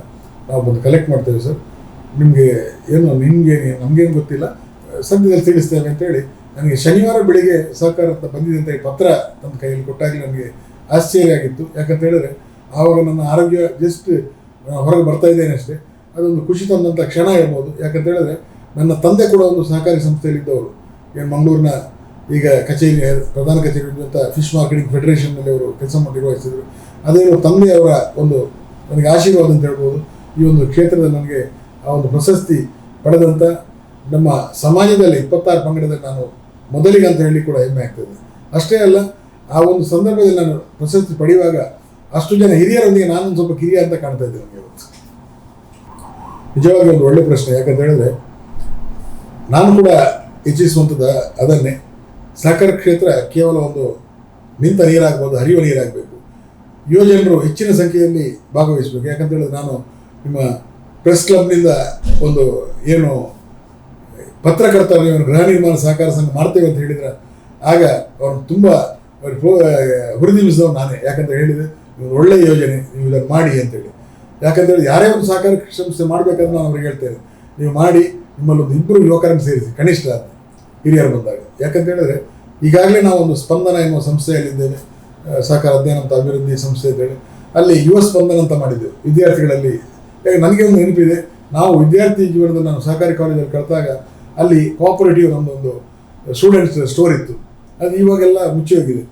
ನಾವು ಬಂದು ಕಲೆಕ್ಟ್ ಮಾಡ್ತೇವೆ ಸರ್. ನಿಮಗೆ ಏನು ನಿಮಗೇನು ನಮಗೇನು ಗೊತ್ತಿಲ್ಲ. ಸದ್ಯದಲ್ಲಿ ತಿಳಿಸ್ತೇವೆ ಅಂತೇಳಿ ನನಗೆ ಶನಿವಾರ ಬೆಳಿಗ್ಗೆ ಸಹಕಾರ ಅಂತ ಈ ಪತ್ರ ನನ್ನ ಕೈಯಲ್ಲಿ ಕೊಟ್ಟಾಗಲೇ ನನಗೆ ಆಶ್ಚರ್ಯ ಆಗಿತ್ತು. ಯಾಕಂತ ಹೇಳಿದ್ರೆ ಆವಾಗ ನನ್ನ ಆರೋಗ್ಯ ಜಸ್ಟ್ ಹೊರಗೆ ಬರ್ತಾ ಇದ್ದೇನೆ ಅಷ್ಟೇ. ಅದೊಂದು ಖುಷಿ ತಂದಂಥ ಕ್ಷಣ ಇರ್ಬೋದು. ಯಾಕಂತ ಹೇಳಿದ್ರೆ, ನನ್ನ ತಂದೆ ಕೂಡ ಒಂದು ಸಹಕಾರಿ ಸಂಸ್ಥೆಯಲ್ಲಿ ಇದ್ದವರು ಏನು ಮಂಗಳೂರಿನ ಈಗ ಕಚೇರಿ, ಪ್ರಧಾನ ಕಚೇರಿ ಅಂತ ಫಿಶ್ ಮಾರ್ಕೆಟಿಂಗ್ ಫೆಡರೇಷನ್ನಲ್ಲಿ ಅವರು ಕೆಲಸ ನಿರ್ವಹಿಸಿದರು. ಅದೇ ತಂದೆಯವರ ಒಂದು ನನಗೆ ಆಶೀರ್ವಾದ ಅಂತ ಹೇಳ್ಬೋದು. ಈ ಒಂದು ಕ್ಷೇತ್ರದಲ್ಲಿ ನನಗೆ ಆ ಒಂದು ಪ್ರಶಸ್ತಿ ಪಡೆದಂಥ ನಮ್ಮ ಸಮಾಜದಲ್ಲಿ ಇಪ್ಪತ್ತಾರು ಪಂಗಡದಲ್ಲಿ ನಾನು ಮೊದಲಿಗೆ ಅಂತ ಹೇಳಿ ಕೂಡ ಹೆಮ್ಮೆ ಆಗ್ತದೆ ಅಷ್ಟೇ ಅಲ್ಲ, ಆ ಒಂದು ಸಂದರ್ಭದಲ್ಲಿ ನಾನು ಪ್ರಶಸ್ತಿ ಪಡೆಯುವಾಗ ಅಷ್ಟು ಜನ ಹಿರಿಯರೊಂದಿಗೆ ನಾನೊಂದು ಸ್ವಲ್ಪ ಕಿರಿಯ ಅಂತ ಕಾಣ್ತಾ ಇದ್ದೆ ನನಗೆ ನಿಜವಾಗಿ ಒಂದು ಒಳ್ಳೆ ಪ್ರಶ್ನೆ, ಯಾಕಂತ ಹೇಳಿದ್ರೆ ನಾನು ಕೂಡ ಹೆಚ್ಚಿಸುವಂಥದ್ದು ಅದನ್ನೇ. ಸಹಕಾರ ಕ್ಷೇತ್ರ ಕೇವಲ ಒಂದು ನಿಂತ ನೀರಾಗ್ಬೋದು, ಹರಿಯುವ ನೀರಾಗಬೇಕು. ಯುವಜನರು ಹೆಚ್ಚಿನ ಸಂಖ್ಯೆಯಲ್ಲಿ ಭಾಗವಹಿಸಬೇಕು. ಯಾಕಂತ ಹೇಳಿದ್ರೆ ನಾನು ನಿಮ್ಮ ಪ್ರೆಸ್ ಕ್ಲಬ್ನಿಂದ ಒಂದು ಏನು ಪತ್ರಕರ್ತರ ಇವರು ಗೃಹ ನಿರ್ಮಾಣ ಸಹಕಾರ ಸಂಘ ಮಾಡ್ತೇವೆ ಅಂತ ಹೇಳಿದ್ರೆ, ಆಗ ಅವ್ರು ತುಂಬ ಹುರಿದುಂಬಿಸಿದವ್ರು ನಾನೇ. ಯಾಕಂತ ಹೇಳಿದ್ರೆ ಇದು ಒಳ್ಳೆಯ ಯೋಜನೆ, ನೀವು ಇದನ್ನು ಮಾಡಿ ಅಂತೇಳಿ ಯಾಕಂತ ಹೇಳಿ ಯಾರೇ ಒಂದು ಸಹಕಾರ ಸಂಸ್ಥೆ ಮಾಡಬೇಕಾದ್ರೆ ನಾನು ಅವ್ರಿಗೆ ಹೇಳ್ತೇನೆ. ನೀವು ಮಾಡಿ, ನಿಮ್ಮಲ್ಲಿ ಒಂದು ಇಬ್ಬರು ಯುವಕರನ್ನು ಸೇರಿಸಿ, ಕನಿಷ್ಠ ಹಿರಿಯರು ಬಂದಾಗ. ಯಾಕಂತ ಹೇಳಿದ್ರೆ, ಈಗಾಗಲೇ ನಾವು ಒಂದು ಸ್ಪಂದನ ಎನ್ನುವ ಸಂಸ್ಥೆಯಲ್ಲಿದ್ದೇವೆ. ಸಹಕಾರ ಅಧ್ಯಯನ ಅಂತ ಅಭಿವೃದ್ಧಿ ಸಂಸ್ಥೆ ಅಂತೇಳಿ ಅಲ್ಲಿ ಯುವ ಸ್ಪಂದನ ಅಂತ ಮಾಡಿದ್ದೆವು. ವಿದ್ಯಾರ್ಥಿಗಳಲ್ಲಿ ನನಗೆ ಒಂದು ನೆನಪಿದೆ. ನಾವು ವಿದ್ಯಾರ್ಥಿ ಜೀವನದಲ್ಲಿ ನಾನು ಸಹಕಾರಿ ಕಾಲೇಜಲ್ಲಿ ಕಲಿತಾಗ ಅಲ್ಲಿ ಕೋಆಪರೇಟಿವ್ ನಮ್ಮದೊಂದು ಸ್ಟೂಡೆಂಟ್ಸ್ ಸ್ಟೋರ್ ಇತ್ತು. ಅದು ಇವಾಗೆಲ್ಲ ಮುಚ್ಚಿ ಹೋಗಿದೆ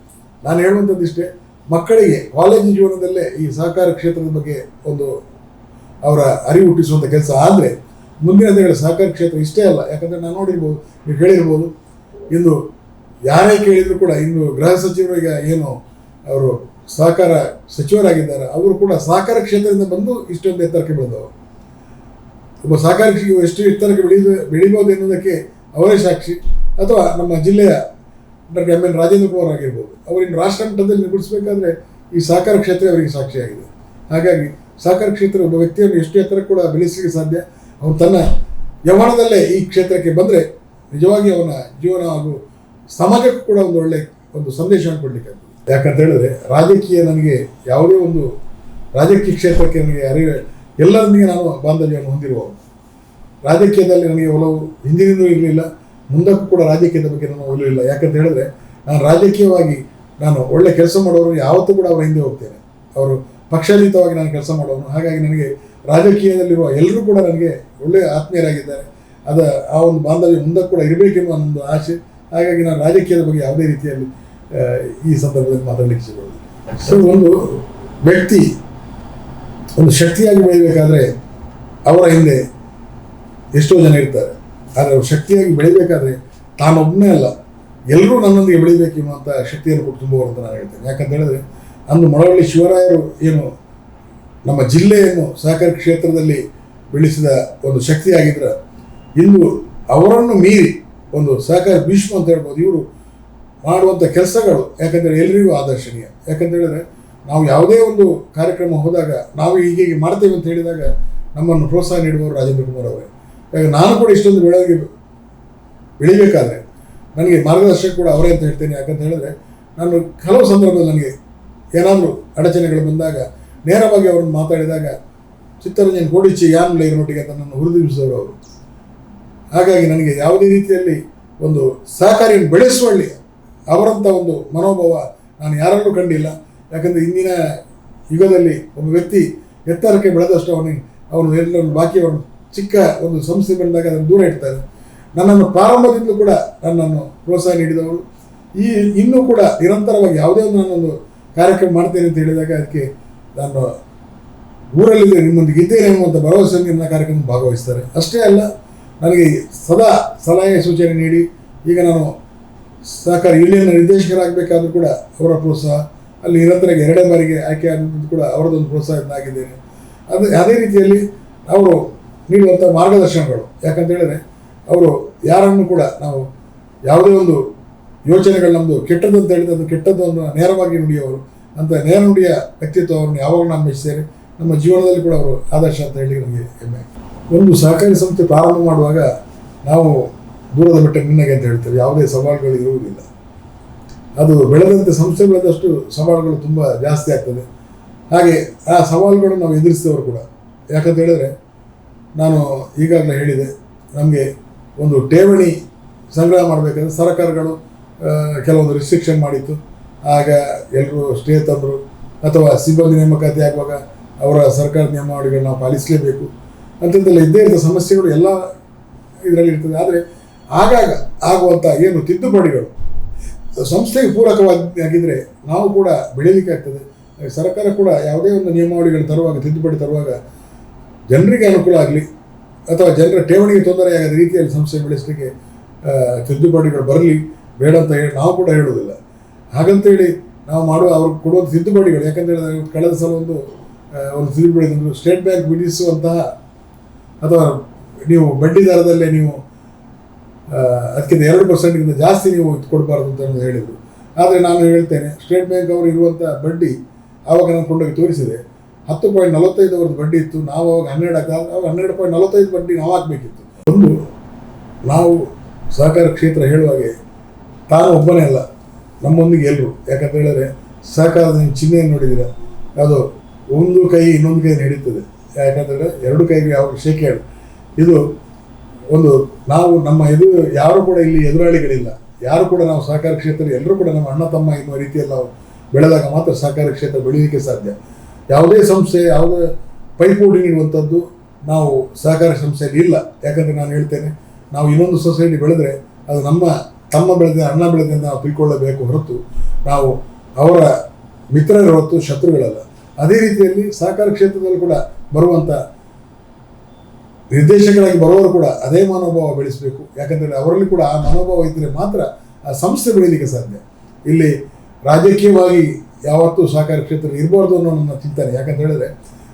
ನಾನು ಹೇಳುವಂಥದ್ದು ಇಷ್ಟೇ, ಮಕ್ಕಳಿಗೆ ಕಾಲೇಜು ಜೀವನದಲ್ಲೇ ಈ ಸಹಕಾರ ಕ್ಷೇತ್ರದ ಬಗ್ಗೆ ಒಂದು ಅವರ ಅರಿವು ಹುಟ್ಟಿಸುವಂಥ ಕೆಲಸ ಆದರೆ, ಮುಂದಿನ ದಿನಗಳ ಸಹಕಾರ ಕ್ಷೇತ್ರ ಇಷ್ಟೇ ಅಲ್ಲ. ಯಾಕಂದರೆ ನಾನು ನೋಡಿರ್ಬೋದು, ನೀವು ಹೇಳಿರ್ಬೋದು, ಇಂದು ಯಾರೇ ಕೇಳಿದರೂ ಕೂಡ ಇಂದು ಗೃಹ ಸಚಿವರಿಗೆ ಏನು ಅವರು ಸಹಕಾರ ಸಚಿವರಾಗಿದ್ದಾರೆ, ಅವರು ಕೂಡ ಸಹಕಾರ ಕ್ಷೇತ್ರದಿಂದ ಬಂದು ಇಷ್ಟೊಂದು ಎತ್ತರಕ್ಕೆ ಬೆಳೆದವರು. ಒಬ್ಬ ಸಹಕಾರಿ ಕೃಷಿ ಎಷ್ಟು ಎತ್ತರಕ್ಕೆ ಬೆಳೆಯುವ ಬೆಳಿಬೋದು ಎನ್ನುವುದಕ್ಕೆ ಅವರೇ ಸಾಕ್ಷಿ. ಅಥವಾ ನಮ್ಮ ಜಿಲ್ಲೆಯ doctor M N Rajendra Kumar ಆಗಿರ್ಬೋದು. ಅವರಿಗೆ ರಾಷ್ಟ್ರ ಮಟ್ಟದಲ್ಲಿ ಈ ಸಹಕಾರ ಕ್ಷೇತ್ರ ಅವರಿಗೆ ಸಾಕ್ಷಿಯಾಗಿದೆ ಹಾಗಾಗಿ ಸಹಕಾರ ಕ್ಷೇತ್ರ ಒಬ್ಬ ವ್ಯಕ್ತಿಯನ್ನು ಎಷ್ಟು ಎತ್ತರ ಕೂಡ ಬೆಳೆಸಲಿಕ್ಕೆ ಸಾಧ್ಯ? ಅವನು ತನ್ನ ವ್ಯವಹಾರದಲ್ಲೇ ಈ ಕ್ಷೇತ್ರಕ್ಕೆ ಬಂದರೆ ನಿಜವಾಗಿ ಅವನ ಜೀವನ ಹಾಗೂ ಸಮಾಜಕ್ಕೂ ಕೂಡ ಒಂದು ಒಳ್ಳೆ ಒಂದು ಸಂದೇಶವನ್ನು ಕೊಡಲಿಕ್ಕೆ ಯಾಕಂತ ಹೇಳಿದ್ರೆ ರಾಜಕೀಯ ನನಗೆ ಯಾವುದೇ ಒಂದು ರಾಜಕೀಯ ಕ್ಷೇತ್ರಕ್ಕೆ ನನಗೆ ಅರಿವು ಎಲ್ಲರೊಂದಿಗೆ ನಾನು ಬಾಂಧವ್ಯವನ್ನು ಹೊಂದಿರುವವನು. ರಾಜಕೀಯದಲ್ಲಿ ನನಗೆ ಒಲವು ಹಿಂದಿನಿಂದಲೂ ಇರಲಿಲ್ಲ, ಮುಂದಕ್ಕೂ ಕೂಡ ರಾಜಕೀಯದ ಬಗ್ಗೆ ನಾನು ಒಲವು ಇಲ್ಲ. ಯಾಕಂತ ಹೇಳಿದ್ರೆ, ನಾನು ರಾಜಕೀಯವಾಗಿ ನಾನು ಒಳ್ಳೆ ಕೆಲಸ ಮಾಡೋರು ಯಾವತ್ತೂ ಕೂಡ ಅವರ ಹಿಂದೆ ಹೋಗ್ತೇನೆ. ಅವರು ಪಕ್ಷಾತೀತವಾಗಿ ನಾನು ಕೆಲಸ ಮಾಡೋನು ಹಾಗಾಗಿ ನನಗೆ ರಾಜಕೀಯದಲ್ಲಿರುವ ಎಲ್ಲರೂ ಕೂಡ ನನಗೆ ಒಳ್ಳೆಯ ಆತ್ಮೀಯರಾಗಿದ್ದಾರೆ. ಅದ ಆ ಒಂದು ಬಾಂಧವ್ಯ ಮುಂದಕ್ಕೆ ಕೂಡ ಇರಬೇಕೆನ್ನುವ ಒಂದು ಆಸೆ. ಹಾಗಾಗಿ ನಾನು ರಾಜಕೀಯದ ಬಗ್ಗೆ ಯಾವುದೇ ರೀತಿಯಲ್ಲಿ ಈ ಸಂದರ್ಭದಲ್ಲಿ ಮಾತಾಡಲಿಕ್ಕೆ ಸಿಗೋದು ಸೊ ಒಂದು ವ್ಯಕ್ತಿ ಒಂದು ಶಕ್ತಿಯಾಗಿ ಬೆಳಿಬೇಕಾದ್ರೆ ಅವರ ಹಿಂದೆ ಎಷ್ಟೋ ಜನ ಇರ್ತಾರೆ. ಆದರೆ ಅವರು ಶಕ್ತಿಯಾಗಿ ಬೆಳಿಬೇಕಾದ್ರೆ ತಾನೊಬ್ಬನೇ ಅಲ್ಲ. ಎಲ್ಲರೂ ನನ್ನೊಂದಿಗೆ ಬೆಳಿಬೇಕು ಎನ್ನುವಂಥ ಶಕ್ತಿಯನ್ನು ಕೊಟ್ಟು ತುಂಬುವರು ಅಂತ ನಾನು ಹೇಳ್ತೇನೆ. ಯಾಕಂತ ಹೇಳಿದ್ರೆ, ಅಂದು ಮೊಳವಳ್ಳಿ ಶಿವರಾಯರು ಏನು ನಮ್ಮ ಜಿಲ್ಲೆಯನ್ನು ಸಹಕಾರ ಕ್ಷೇತ್ರದಲ್ಲಿ ಬೆಳೆಸಿದ ಒಂದು ಶಕ್ತಿಯಾಗಿದ್ರು, ಇಂದು ಅವರನ್ನು ಮೀರಿ ಒಂದು ಸಹಕಾರ ಭೀಷ್ಮ ಅಂತ ಹೇಳ್ಬೋದು. ಇವರು ಮಾಡುವಂಥ ಕೆಲಸಗಳು ಯಾಕಂದರೆ ಎಲ್ಲರಿಗೂ ಆದರ್ಶನೀಯ. ಯಾಕಂತ ಹೇಳಿದ್ರೆ ನಾವು ಯಾವುದೇ ಒಂದು ಕಾರ್ಯಕ್ರಮ ಹೋದಾಗ ನಾವು ಹೀಗೆ ಹೀಗೆ ಮಾಡ್ತೇವೆ ಅಂತ ಹೇಳಿದಾಗ ನಮ್ಮನ್ನು ಪ್ರೋತ್ಸಾಹ ನೀಡುವವರು ರಾಜೇಂದ್ರ ಕುಮಾರ್ ಅವರೇ. ಈಗ ನಾನು ಕೂಡ ಇಷ್ಟೊಂದು ಬೆಳಗ್ಗೆ ಬೆಳಿಬೇಕಾದ್ರೆ ನನಗೆ ಮಾರ್ಗದರ್ಶಕ ಕೂಡ ಅವರೇ ಅಂತ ಹೇಳ್ತೇನೆ. ಯಾಕಂತ ಹೇಳಿದ್ರೆ ನಾನು ಕೆಲವು ಸಂದರ್ಭದಲ್ಲಿ ನನಗೆ ಏನಾದರೂ ಅಡಚಣೆಗಳು ಬಂದಾಗ ನೇರವಾಗಿ ಅವರನ್ನು ಮಾತಾಡಿದಾಗ ಚಿತ್ತರಂಜನ್ ಕೋಡಿಚ್ಚಿ ಯಾನ್ ಇರೋಟಿಗೆ ಅಂತ ನನ್ನ ಹುರಿದುಂಬಿಸಿದವರು ಅವರು. ಹಾಗಾಗಿ ನನಗೆ ಯಾವುದೇ ರೀತಿಯಲ್ಲಿ ಒಂದು ಸಹಕಾರಿಯನ್ನು ಬೆಳೆಸುವಲ್ಲಿ ಅವರಂಥ ಒಂದು ಮನೋಭಾವ ನಾನು ಯಾರಲ್ಲೂ ಕಂಡಿಲ್ಲ. ಯಾಕಂದರೆ ಇಂದಿನ ಯುಗದಲ್ಲಿ ಒಬ್ಬ ವ್ಯಕ್ತಿ ಎತ್ತರಕ್ಕೆ ಬೆಳೆದಷ್ಟು ಅವನಿಗೆ ಅವನು ಎಲ್ಲರೂ ಬಾಕಿ ಅವನು ಚಿಕ್ಕ ಒಂದು ಸಂಸ್ಥೆ ಬಂದಾಗ ಅದನ್ನು ದೂರ ಇಡ್ತಾರೆ ನನ್ನನ್ನು ಪ್ರಾರಂಭದಿಂದಲೂ ಕೂಡ ನನ್ನನ್ನು ಪ್ರೋತ್ಸಾಹ ನೀಡಿದವರು ಈ ಇನ್ನೂ ಕೂಡ ನಿರಂತರವಾಗಿ ಯಾವುದೇ ಒಂದು ನಾನೊಂದು ಕಾರ್ಯಕ್ರಮ ಮಾಡ್ತೇನೆ ಅಂತ ಹೇಳಿದಾಗ ಅದಕ್ಕೆ ನಾನು ಊರಲ್ಲಿದ್ದರೆ ನಿಮ್ಮೊಂದಿಗೆ ಇದ್ದೇನೆ ಅನ್ನುವಂಥ ಭರವಸೆ ನನ್ನ ಕಾರ್ಯಕ್ರಮ ಭಾಗವಹಿಸ್ತಾರೆ. ಅಷ್ಟೇ ಅಲ್ಲ, ನನಗೆ ಸದಾ ಸಲಹೆ ಸೂಚನೆ ನೀಡಿ, ಈಗ ನಾನು ಸಹಕಾರಿ ಇಲ್ಲಿನ ನಿರ್ದೇಶಕರಾಗಬೇಕಾದ್ರೂ ಕೂಡ ಅವರ ಪ್ರೋತ್ಸಾಹ ಅಲ್ಲಿ ನಿರಂತರಾಗಿ ಎರಡೇ ಬಾರಿಗೆ ಆಯ್ಕೆ ಅನ್ನೋದು ಕೂಡ ಅವರದೊಂದು ಪ್ರೋತ್ಸಾಹ ಆಗಿದ್ದೇನೆ. ಅದು ಅದೇ ರೀತಿಯಲ್ಲಿ ಅವರು ನೀಡುವಂಥ ಮಾರ್ಗದರ್ಶನಗಳು. ಯಾಕಂತ ಹೇಳಿದ್ರೆ ಅವರು ಯಾರನ್ನು ಕೂಡ ನಾವು ಯಾವುದೇ ಒಂದು ಯೋಚನೆಗಳು ನಮ್ಮದು ಕೆಟ್ಟದ್ದು ಅಂತ ಹೇಳಿದ್ರೆ ಅದು ಅನ್ನೋ ನೇರವಾಗಿ ನುಡಿಯವರು. ಅಂತ ನೇರ ನುಡಿಯ ವ್ಯಕ್ತಿತ್ವವನ್ನು ಯಾವಾಗ ನಾನು ಮೆಚ್ಚಿದ್ದೇನೆ ನಮ್ಮ ಜೀವನದಲ್ಲಿ ಕೂಡ ಅವರು ಆದರ್ಶ ಅಂತ ಹೇಳಿ ನನಗೆ ಹೆಮ್ಮೆ. ಒಂದು ಸಹಕಾರಿ ಸಂಸ್ಥೆ ಪ್ರಾರಂಭ ಮಾಡುವಾಗ ನಾವು ದೂರದ ಬೆಟ್ಟ ನಿನ್ನಗೆ ಅಂತ ಹೇಳ್ತೇವೆ. ಯಾವುದೇ ಸವಾಲುಗಳು ಇರುವುದಿಲ್ಲ. ಅದು ಬೆಳೆದಂತೆ ಸಂಸ್ಥೆ ಬೆಳೆದಷ್ಟು ಸವಾಲುಗಳು ತುಂಬ ಜಾಸ್ತಿ ಆಗ್ತದೆ. ಹಾಗೆ ಆ ಸವಾಲುಗಳನ್ನು ನಾವು ಎದುರಿಸಿದವರು ಕೂಡ. ಯಾಕಂತ ಹೇಳಿದ್ರೆ, ನಾನು ಈಗಾಗಲೇ ಹೇಳಿದೆ, ನಮಗೆ ಒಂದು ಠೇವಣಿ ಸಂಗ್ರಹ ಮಾಡಬೇಕಂದ್ರೆ ಸರ್ಕಾರಗಳು ಕೆಲವೊಂದು ರಿಸ್ಟ್ರಿಕ್ಷನ್ ಮಾಡಿತ್ತು. ಆಗ ಎಲ್ಲರೂ ಸ್ಟೇ ತಂದರು. ಅಥವಾ ಸಿಬ್ಬಂದಿ ನೇಮಕಾತಿ ಆಗುವಾಗ ಅವರ ಸರ್ಕಾರ ನಿಯಮಾವಳಿಗಳನ್ನ ನಾವು ಪಾಲಿಸಲೇಬೇಕು. ಅಂಥದ್ದೆಲ್ಲ ಇದ್ದೇ ಇದ್ದ ಸಮಸ್ಯೆಗಳು ಎಲ್ಲ ಇದರಲ್ಲಿ ಇರ್ತದೆ. ಆದರೆ, ಆಗಾಗ ಆಗುವಂಥ ಏನು ತಿದ್ದುಪಡಿಗಳು ಸಂಸ್ಥೆಗೆ ಪೂರಕವಾಗಿ ಆಗಿದ್ರೆ ನಾವು ಕೂಡ ಬೆಳೀಲಿಕ್ಕೆ ಆಗ್ತದೆ. ಸರ್ಕಾರ ಕೂಡ ಯಾವುದೇ ಒಂದು ನಿಯಮಾವಳಿಗಳು ತರುವಾಗ, ತಿದ್ದುಪಡಿ ತರುವಾಗ ಜನರಿಗೆ ಅನುಕೂಲ ಆಗಲಿ ಅಥವಾ ಜನರ ಠೇವಣಿಗೆ ತೊಂದರೆಯಾಗದ ರೀತಿಯಲ್ಲಿ ಸಂಸ್ಥೆ ಬೆಳೆಸಲಿಕ್ಕೆ ತಿದ್ದುಪಡಿಗಳು ಬರಲಿ, ಬೇಡ ಅಂತ ಹೇಳಿ ನಾವು ಕೂಡ ಹೇಳುವುದಿಲ್ಲ. ಹಾಗಂತೇಳಿ ನಾವು ಮಾಡುವ, ಅವ್ರು ಕೊಡುವಂಥ ತಿದ್ದುಪಡಿಗಳು, ಯಾಕಂತ ಹೇಳಿದ್ರೆ ಕಳೆದ ಸಲ ಒಂದು ಒಂದು ತಿದ್ದುಪಡಿ ಸ್ಟೇಟ್ ಬ್ಯಾಂಕ್ ವಿಧಿಸುವಂತಹ ಅಥವಾ ನೀವು ಬಡ್ಡಿ ದರದಲ್ಲೇ ನೀವು ಅದಕ್ಕಿಂತ ಎರಡು ಪರ್ಸೆಂಟ್ಗಿಂತ ಜಾಸ್ತಿ ನೀವು ಕೊಡಬಾರ್ದು ಅಂತ ಹೇಳಿದರು. ಆದರೆ ನಾನು ಹೇಳ್ತೇನೆ ಸ್ಟೇಟ್ ಬ್ಯಾಂಕ್ ಅವರು ಇರುವಂಥ ಬಡ್ಡಿ ಆವಾಗ ನಾನು ಕೊಂಡೋಗಿ ತೋರಿಸಿದೆ. ಹತ್ತು ಪಾಯಿಂಟ್ ನಲವತ್ತೈದು ಅವ್ರದ್ದು ಬಡ್ಡಿ ಇತ್ತು, ನಾವು ಅವಾಗ ಹನ್ನೆರಡು ಆಗ ಅವಾಗ ಹನ್ನೆರಡು ಪಾಯಿಂಟ್ ನಲವತ್ತೈದು ಬಡ್ಡಿ ನಾವು ಹಾಕಬೇಕಿತ್ತು. ಒಂದು, ನಾವು ಸಹಕಾರ ಕ್ಷೇತ್ರ ಹೇಳುವಾಗೆ ತಾನು ಒಬ್ಬನೇ ಅಲ್ಲ, ನಮ್ಮೊಂದಿಗೆ ಎಲ್ಲರೂ ಯಾಕಂತ ಹೇಳಿದ್ರೆ ಸಹಕಾರದ ಚಿಹ್ನೆಯನ್ನು ನೋಡಿದ್ದೀರ? ಅದು ಒಂದು ಕೈ ಇನ್ನೊಂದು ಕೈ ನಡೀತದೆ ಯಾಕಂತಂದರೆ ಎರಡು ಕೈಗೆ ಯಾವಾಗ ಶೇಕೆ ಇದು ಒಂದು ನಾವು ನಮ್ಮ ಎದುರು ಯಾರು ಕೂಡ ಇಲ್ಲಿ ಎದುರಾಳಿಗಳಿಲ್ಲ. ಯಾರು ಕೂಡ ನಾವು ಸಹಕಾರ ಕ್ಷೇತ್ರ ಎಲ್ಲರೂ ಕೂಡ ನಮ್ಮ ಅಣ್ಣ, ತಮ್ಮ ಎನ್ನುವ ರೀತಿಯಲ್ಲಿ ನಾವು ಬೆಳೆದಾಗ ಮಾತ್ರ ಸಹಕಾರ ಕ್ಷೇತ್ರ ಬೆಳೀಲಿಕ್ಕೆ ಸಾಧ್ಯ. ಯಾವುದೇ ಸಂಸ್ಥೆ, ಯಾವುದೇ ಪೈಪೋಟಿ ನೀಡುವಂಥದ್ದು ನಾವು ಸಹಕಾರ ಸಂಸ್ಥೆಯಲ್ಲಿ ಇಲ್ಲ. ಯಾಕಂದರೆ ನಾನು ಹೇಳ್ತೇನೆ, ನಾವು ಇನ್ನೊಂದು ಸೊಸೈಟಿ ಬೆಳೆದ್ರೆ ಅದು ನಮ್ಮ, ತಮ್ಮ ಬೆಳೆದ, ಅಣ್ಣ ಬೆಳೆದ ನಾವು ತಿಳ್ಕೊಳ್ಳಬೇಕು ಹೊರತು ನಾವು ಅವರ ಮಿತ್ರರ ಹೊರತು ಶತ್ರುಗಳಲ್ಲ. ಅದೇ ರೀತಿಯಲ್ಲಿ ಸಹಕಾರ ಕ್ಷೇತ್ರದಲ್ಲಿ ಕೂಡ ಬರುವಂಥ ನಿರ್ದೇಶಕರಾಗಿ ಬರೋರು ಕೂಡ ಅದೇ ಮನೋಭಾವ ಬೆಳೆಸಬೇಕು. ಯಾಕಂದರೆ ಅವರಲ್ಲಿ ಕೂಡ ಆ ಮನೋಭಾವ ಇದ್ದರೆ ಮಾತ್ರ ಆ ಸಂಸ್ಥೆ ಬೆಳೀಲಿಕ್ಕೆ ಸಾಧ್ಯ. ಇಲ್ಲಿ ರಾಜಕೀಯವಾಗಿ ಯಾವತ್ತೂ ಸಹಕಾರ ಕ್ಷೇತ್ರ ಇರಬಾರ್ದು ಅನ್ನೋ ನನ್ನ ಚಿಂತನೆ ಯಾಕಂತ ಹೇಳಿದ್ರೆ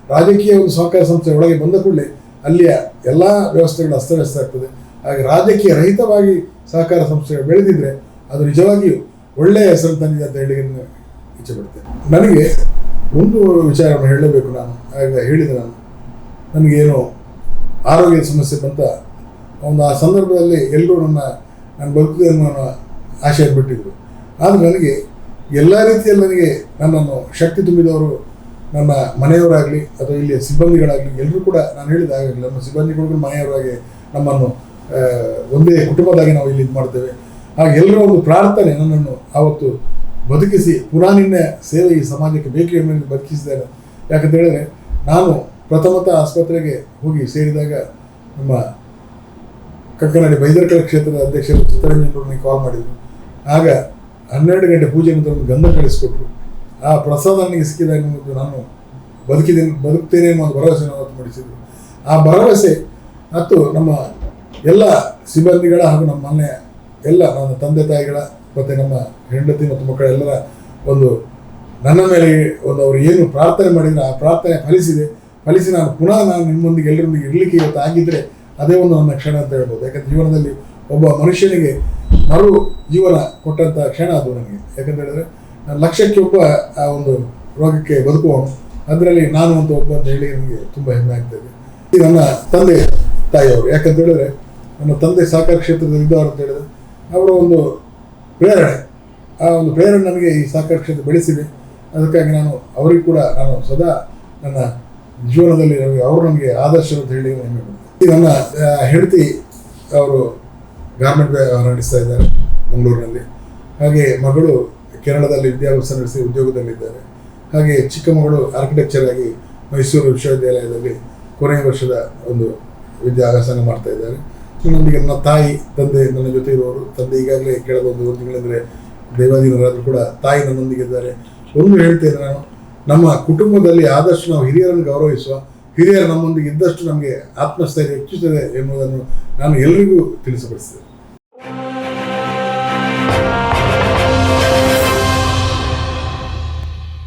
ರಾಜಕೀಯ ಒಂದು ಸಹಕಾರ ಸಂಸ್ಥೆ ಒಳಗೆ ಬಂದ ಕೂಡಲೇ ಅಲ್ಲಿಯ ಎಲ್ಲ ವ್ಯವಸ್ಥೆಗಳು ಅಸ್ತವ್ಯಸ್ತ ಆಗ್ತದೆ. ಹಾಗೆ ರಾಜಕೀಯ ರಹಿತವಾಗಿ ಸಹಕಾರ ಸಂಸ್ಥೆಗಳು ಬೆಳೆದಿದ್ರೆ ಅದು ನಿಜವಾಗಿಯೂ ಒಳ್ಳೆಯ ಹೆಸರು ತಂದಿದೆ ಅಂತ ಹೇಳಿ ಇಚ್ಛೆ ಪಡ್ತೇನೆ ನನಗೆ ಒಂದು ವಿಚಾರವನ್ನು ಹೇಳಬೇಕು ನಾನು. ಆಗ ಹೇಳಿದೆ ನಾನು. ನನಗೇನು ಆರೋಗ್ಯದ ಸಮಸ್ಯೆ ಬಂತ ಒಂದು ಆ ಸಂದರ್ಭದಲ್ಲಿ ಎಲ್ಲರೂ ನನ್ನ ನಾನು ಬದುಕಿದೆ ಅನ್ನೋ ಆಶಯ ಬಿಟ್ಟಿದ್ರು. ಆದರೆ ನನಗೆ ಎಲ್ಲ ರೀತಿಯಲ್ಲಿ ನನಗೆ ನನ್ನನ್ನು ಶಕ್ತಿ ತುಂಬಿದವರು ನನ್ನ ಮನೆಯವರಾಗಲಿ ಅಥವಾ ಇಲ್ಲಿಯ ಸಿಬ್ಬಂದಿಗಳಾಗಲಿ ಎಲ್ಲರೂ ಕೂಡ ನಾನು ಹೇಳಿದ ಹಾಗಾಗಿ ನಮ್ಮ ಸಿಬ್ಬಂದಿಗಳಿಗೂ ಮನೆಯವರಾಗಿ ನಮ್ಮನ್ನು ಒಂದೇ ಕುಟುಂಬದಾಗಿ ನಾವು ಇಲ್ಲಿ ಇದು ಮಾಡ್ತೇವೆ. ಹಾಗೆ ಎಲ್ಲರ ಒಂದು ಪ್ರಾರ್ಥನೆ ನನ್ನನ್ನು ಆವತ್ತು ಬದುಕಿಸಿ ಪುನಃ ನಿನ್ನೆ ಸೇವೆ ಈ ಸಮಾಜಕ್ಕೆ ಬೇಕು ಎಂಬುದನ್ನು ಬದುಕಿಸಿದ್ದೇನೆ ಯಾಕಂತ ಹೇಳಿದ್ರೆ, ನಾನು ಪ್ರಥಮತಃ ಆಸ್ಪತ್ರೆಗೆ ಹೋಗಿ ಸೇರಿದಾಗ ನಮ್ಮ ಕಕ್ಕನಾಡಿ ಬೈದರ್ಕಳ ಕ್ಷೇತ್ರದ ಅಧ್ಯಕ್ಷರು ಚಿತ್ತರಂಜನರು ಕಾಲ್ ಮಾಡಿದರು. ಆಗ ಹನ್ನೆರಡು ಗಂಟೆ ಪೂಜೆ ನಂತರ ಒಂದು ಗಂಧ ಕಳಿಸ್ಕೊಟ್ರು. ಆ ಪ್ರಸಾದ ನನಗೆ ಸಿಕ್ಕಿದಾಗ ನಾನು ಬದುಕಿದ್ದೇನೆ ಬದುಕ್ತೇನೆ ಅನ್ನೋ ಒಂದು ಭರವಸೆ ಅವತ್ತು ಮೂಡಿಸಿದ್ರು. ಆ ಭರವಸೆ ಮತ್ತು ನಮ್ಮ ಎಲ್ಲ ಸಿಬ್ಬಂದಿಗಳ ಹಾಗೂ ನಮ್ಮ ಮನೆಯ ಎಲ್ಲ ನನ್ನ ತಂದೆ ತಾಯಿಗಳ ಮತ್ತು ನಮ್ಮ ಹೆಂಡತಿ ಮತ್ತು ಮಕ್ಕಳೆಲ್ಲರ ಒಂದು ನನ್ನ ಮೇಲೆ ಒಂದು ಅವರು ಏನು ಪ್ರಾರ್ಥನೆ ಮಾಡಿದ್ರೆ, ಆ ಪ್ರಾರ್ಥನೆ ಫಲಿಸಿದೆ. ಫಲಿಸಿ ನಾನು ಪುನಃ ನಾನು ನಿಮ್ಮೊಂದಿಗೆ ಎಲ್ಲರೊಂದಿಗೆ ಇರಲಿಕ್ಕೆ ಇವತ್ತು ಆಗಿದ್ದರೆ ಅದೇ ಒಂದು ನನ್ನ ಕ್ಷಣ ಅಂತ ಹೇಳ್ಬೋದು. ಯಾಕಂದ್ರೆ ಜೀವನದಲ್ಲಿ ಒಬ್ಬ ಮನುಷ್ಯನಿಗೆ ಮರು ಜೀವನ ಕೊಟ್ಟಂಥ ಕ್ಷಣ ಅದು ನನಗೆ. ಯಾಕಂತ ಹೇಳಿದ್ರೆ, ನಾನು ಲಕ್ಷಕ್ಕೆ ಒಬ್ಬ ಆ ಒಂದು ರೋಗಕ್ಕೆ ಬದುಕುವವನು. ಅದರಲ್ಲಿ ನಾನು ಅಂತ ಒಬ್ಬ ಅಂತ ಹೇಳಿ ನನಗೆ ತುಂಬ ಹೆಮ್ಮೆ ಆಗ್ತದೆ ನನ್ನ ತಂದೆ ತಾಯಿಯವರು, ಯಾಕಂತ ಹೇಳಿದ್ರೆ, ನನ್ನ ತಂದೆ ಸಹಕಾರ ಕ್ಷೇತ್ರದಲ್ಲಿ ಇದ್ದವರು ಅಂತ ಹೇಳಿದ್ರೆ, ಅವರ ಒಂದು ಪ್ರೇರಣೆ, ಆ ಒಂದು ಪ್ರೇರಣೆ ನನಗೆ ಈ ಸಹಕಾರ ಕ್ಷೇತ್ರ ಬೆಳೆಸಿದೆ. ಅದಕ್ಕಾಗಿ ನಾನು ಅವರಿಗೆ ಕೂಡ ನಾನು ಸದಾ ನನ್ನ ಜೀವನದಲ್ಲಿ ಅವರು ನನಗೆ ಆದರ್ಶ ಅಂತ ಹೇಳಿ ನಾನು ನನ್ನ ಹೆಂಡತಿ ಅವರು ಗಾರ್ಮೆಂಟ್ ನಡೆಸ್ತಾ ಇದ್ದಾರೆ ಮಂಗಳೂರಿನಲ್ಲಿ. ಹಾಗೆ ಮಗಳು ಕೇರಳದಲ್ಲಿ ವಿದ್ಯಾಭ್ಯಾಸ ನಡೆಸಿ ಉದ್ಯೋಗದಲ್ಲಿದ್ದಾರೆ. ಹಾಗೆ ಚಿಕ್ಕ ಮಗಳು ಆರ್ಕಿಟೆಕ್ಚರ್ ಆಗಿ ಮೈಸೂರು ವಿಶ್ವವಿದ್ಯಾಲಯದಲ್ಲಿ ಕೊನೆಯ ವರ್ಷದ ಒಂದು ವಿದ್ಯಾಭ್ಯಾಸನ ಮಾಡ್ತಾ ಇದ್ದಾರೆ. ನನ್ನೊಂದಿಗೆ ನನ್ನ ತಾಯಿ, ತಂದೆ, ನನ್ನ ಜೊತೆ ಇರುವವರು ತಂದೆ ಈಗಾಗಲೇ ಕಳೆದ ಒಂದು ತಿಂಗಳಂದರೆ ದೇವಾದಿನರಾದರೂ ಕೂಡ ತಾಯಿ ನನ್ನೊಂದಿಗೆ ಇದ್ದಾರೆ ಒಂದು ಹೇಳ್ತೇನೆ ನಾನು ನಮ್ಮ ಕುಟುಂಬದಲ್ಲಿ ಆದಷ್ಟು ನಾವು ಹಿರಿಯರನ್ನು ಗೌರವಿಸುವ, ಹಿರಿಯರು ನಮ್ಮೊಂದಿಗೆ ಇದ್ದಷ್ಟು ನಮಗೆ ಆತ್ಮಸ್ಥೈರ್ಯ ಹೆಚ್ಚುತ್ತದೆ ಎನ್ನುವುದನ್ನು ನಾನು ಎಲ್ರಿಗೂ ತಿಳಿಸಪಡಿಸ್ತೇನೆ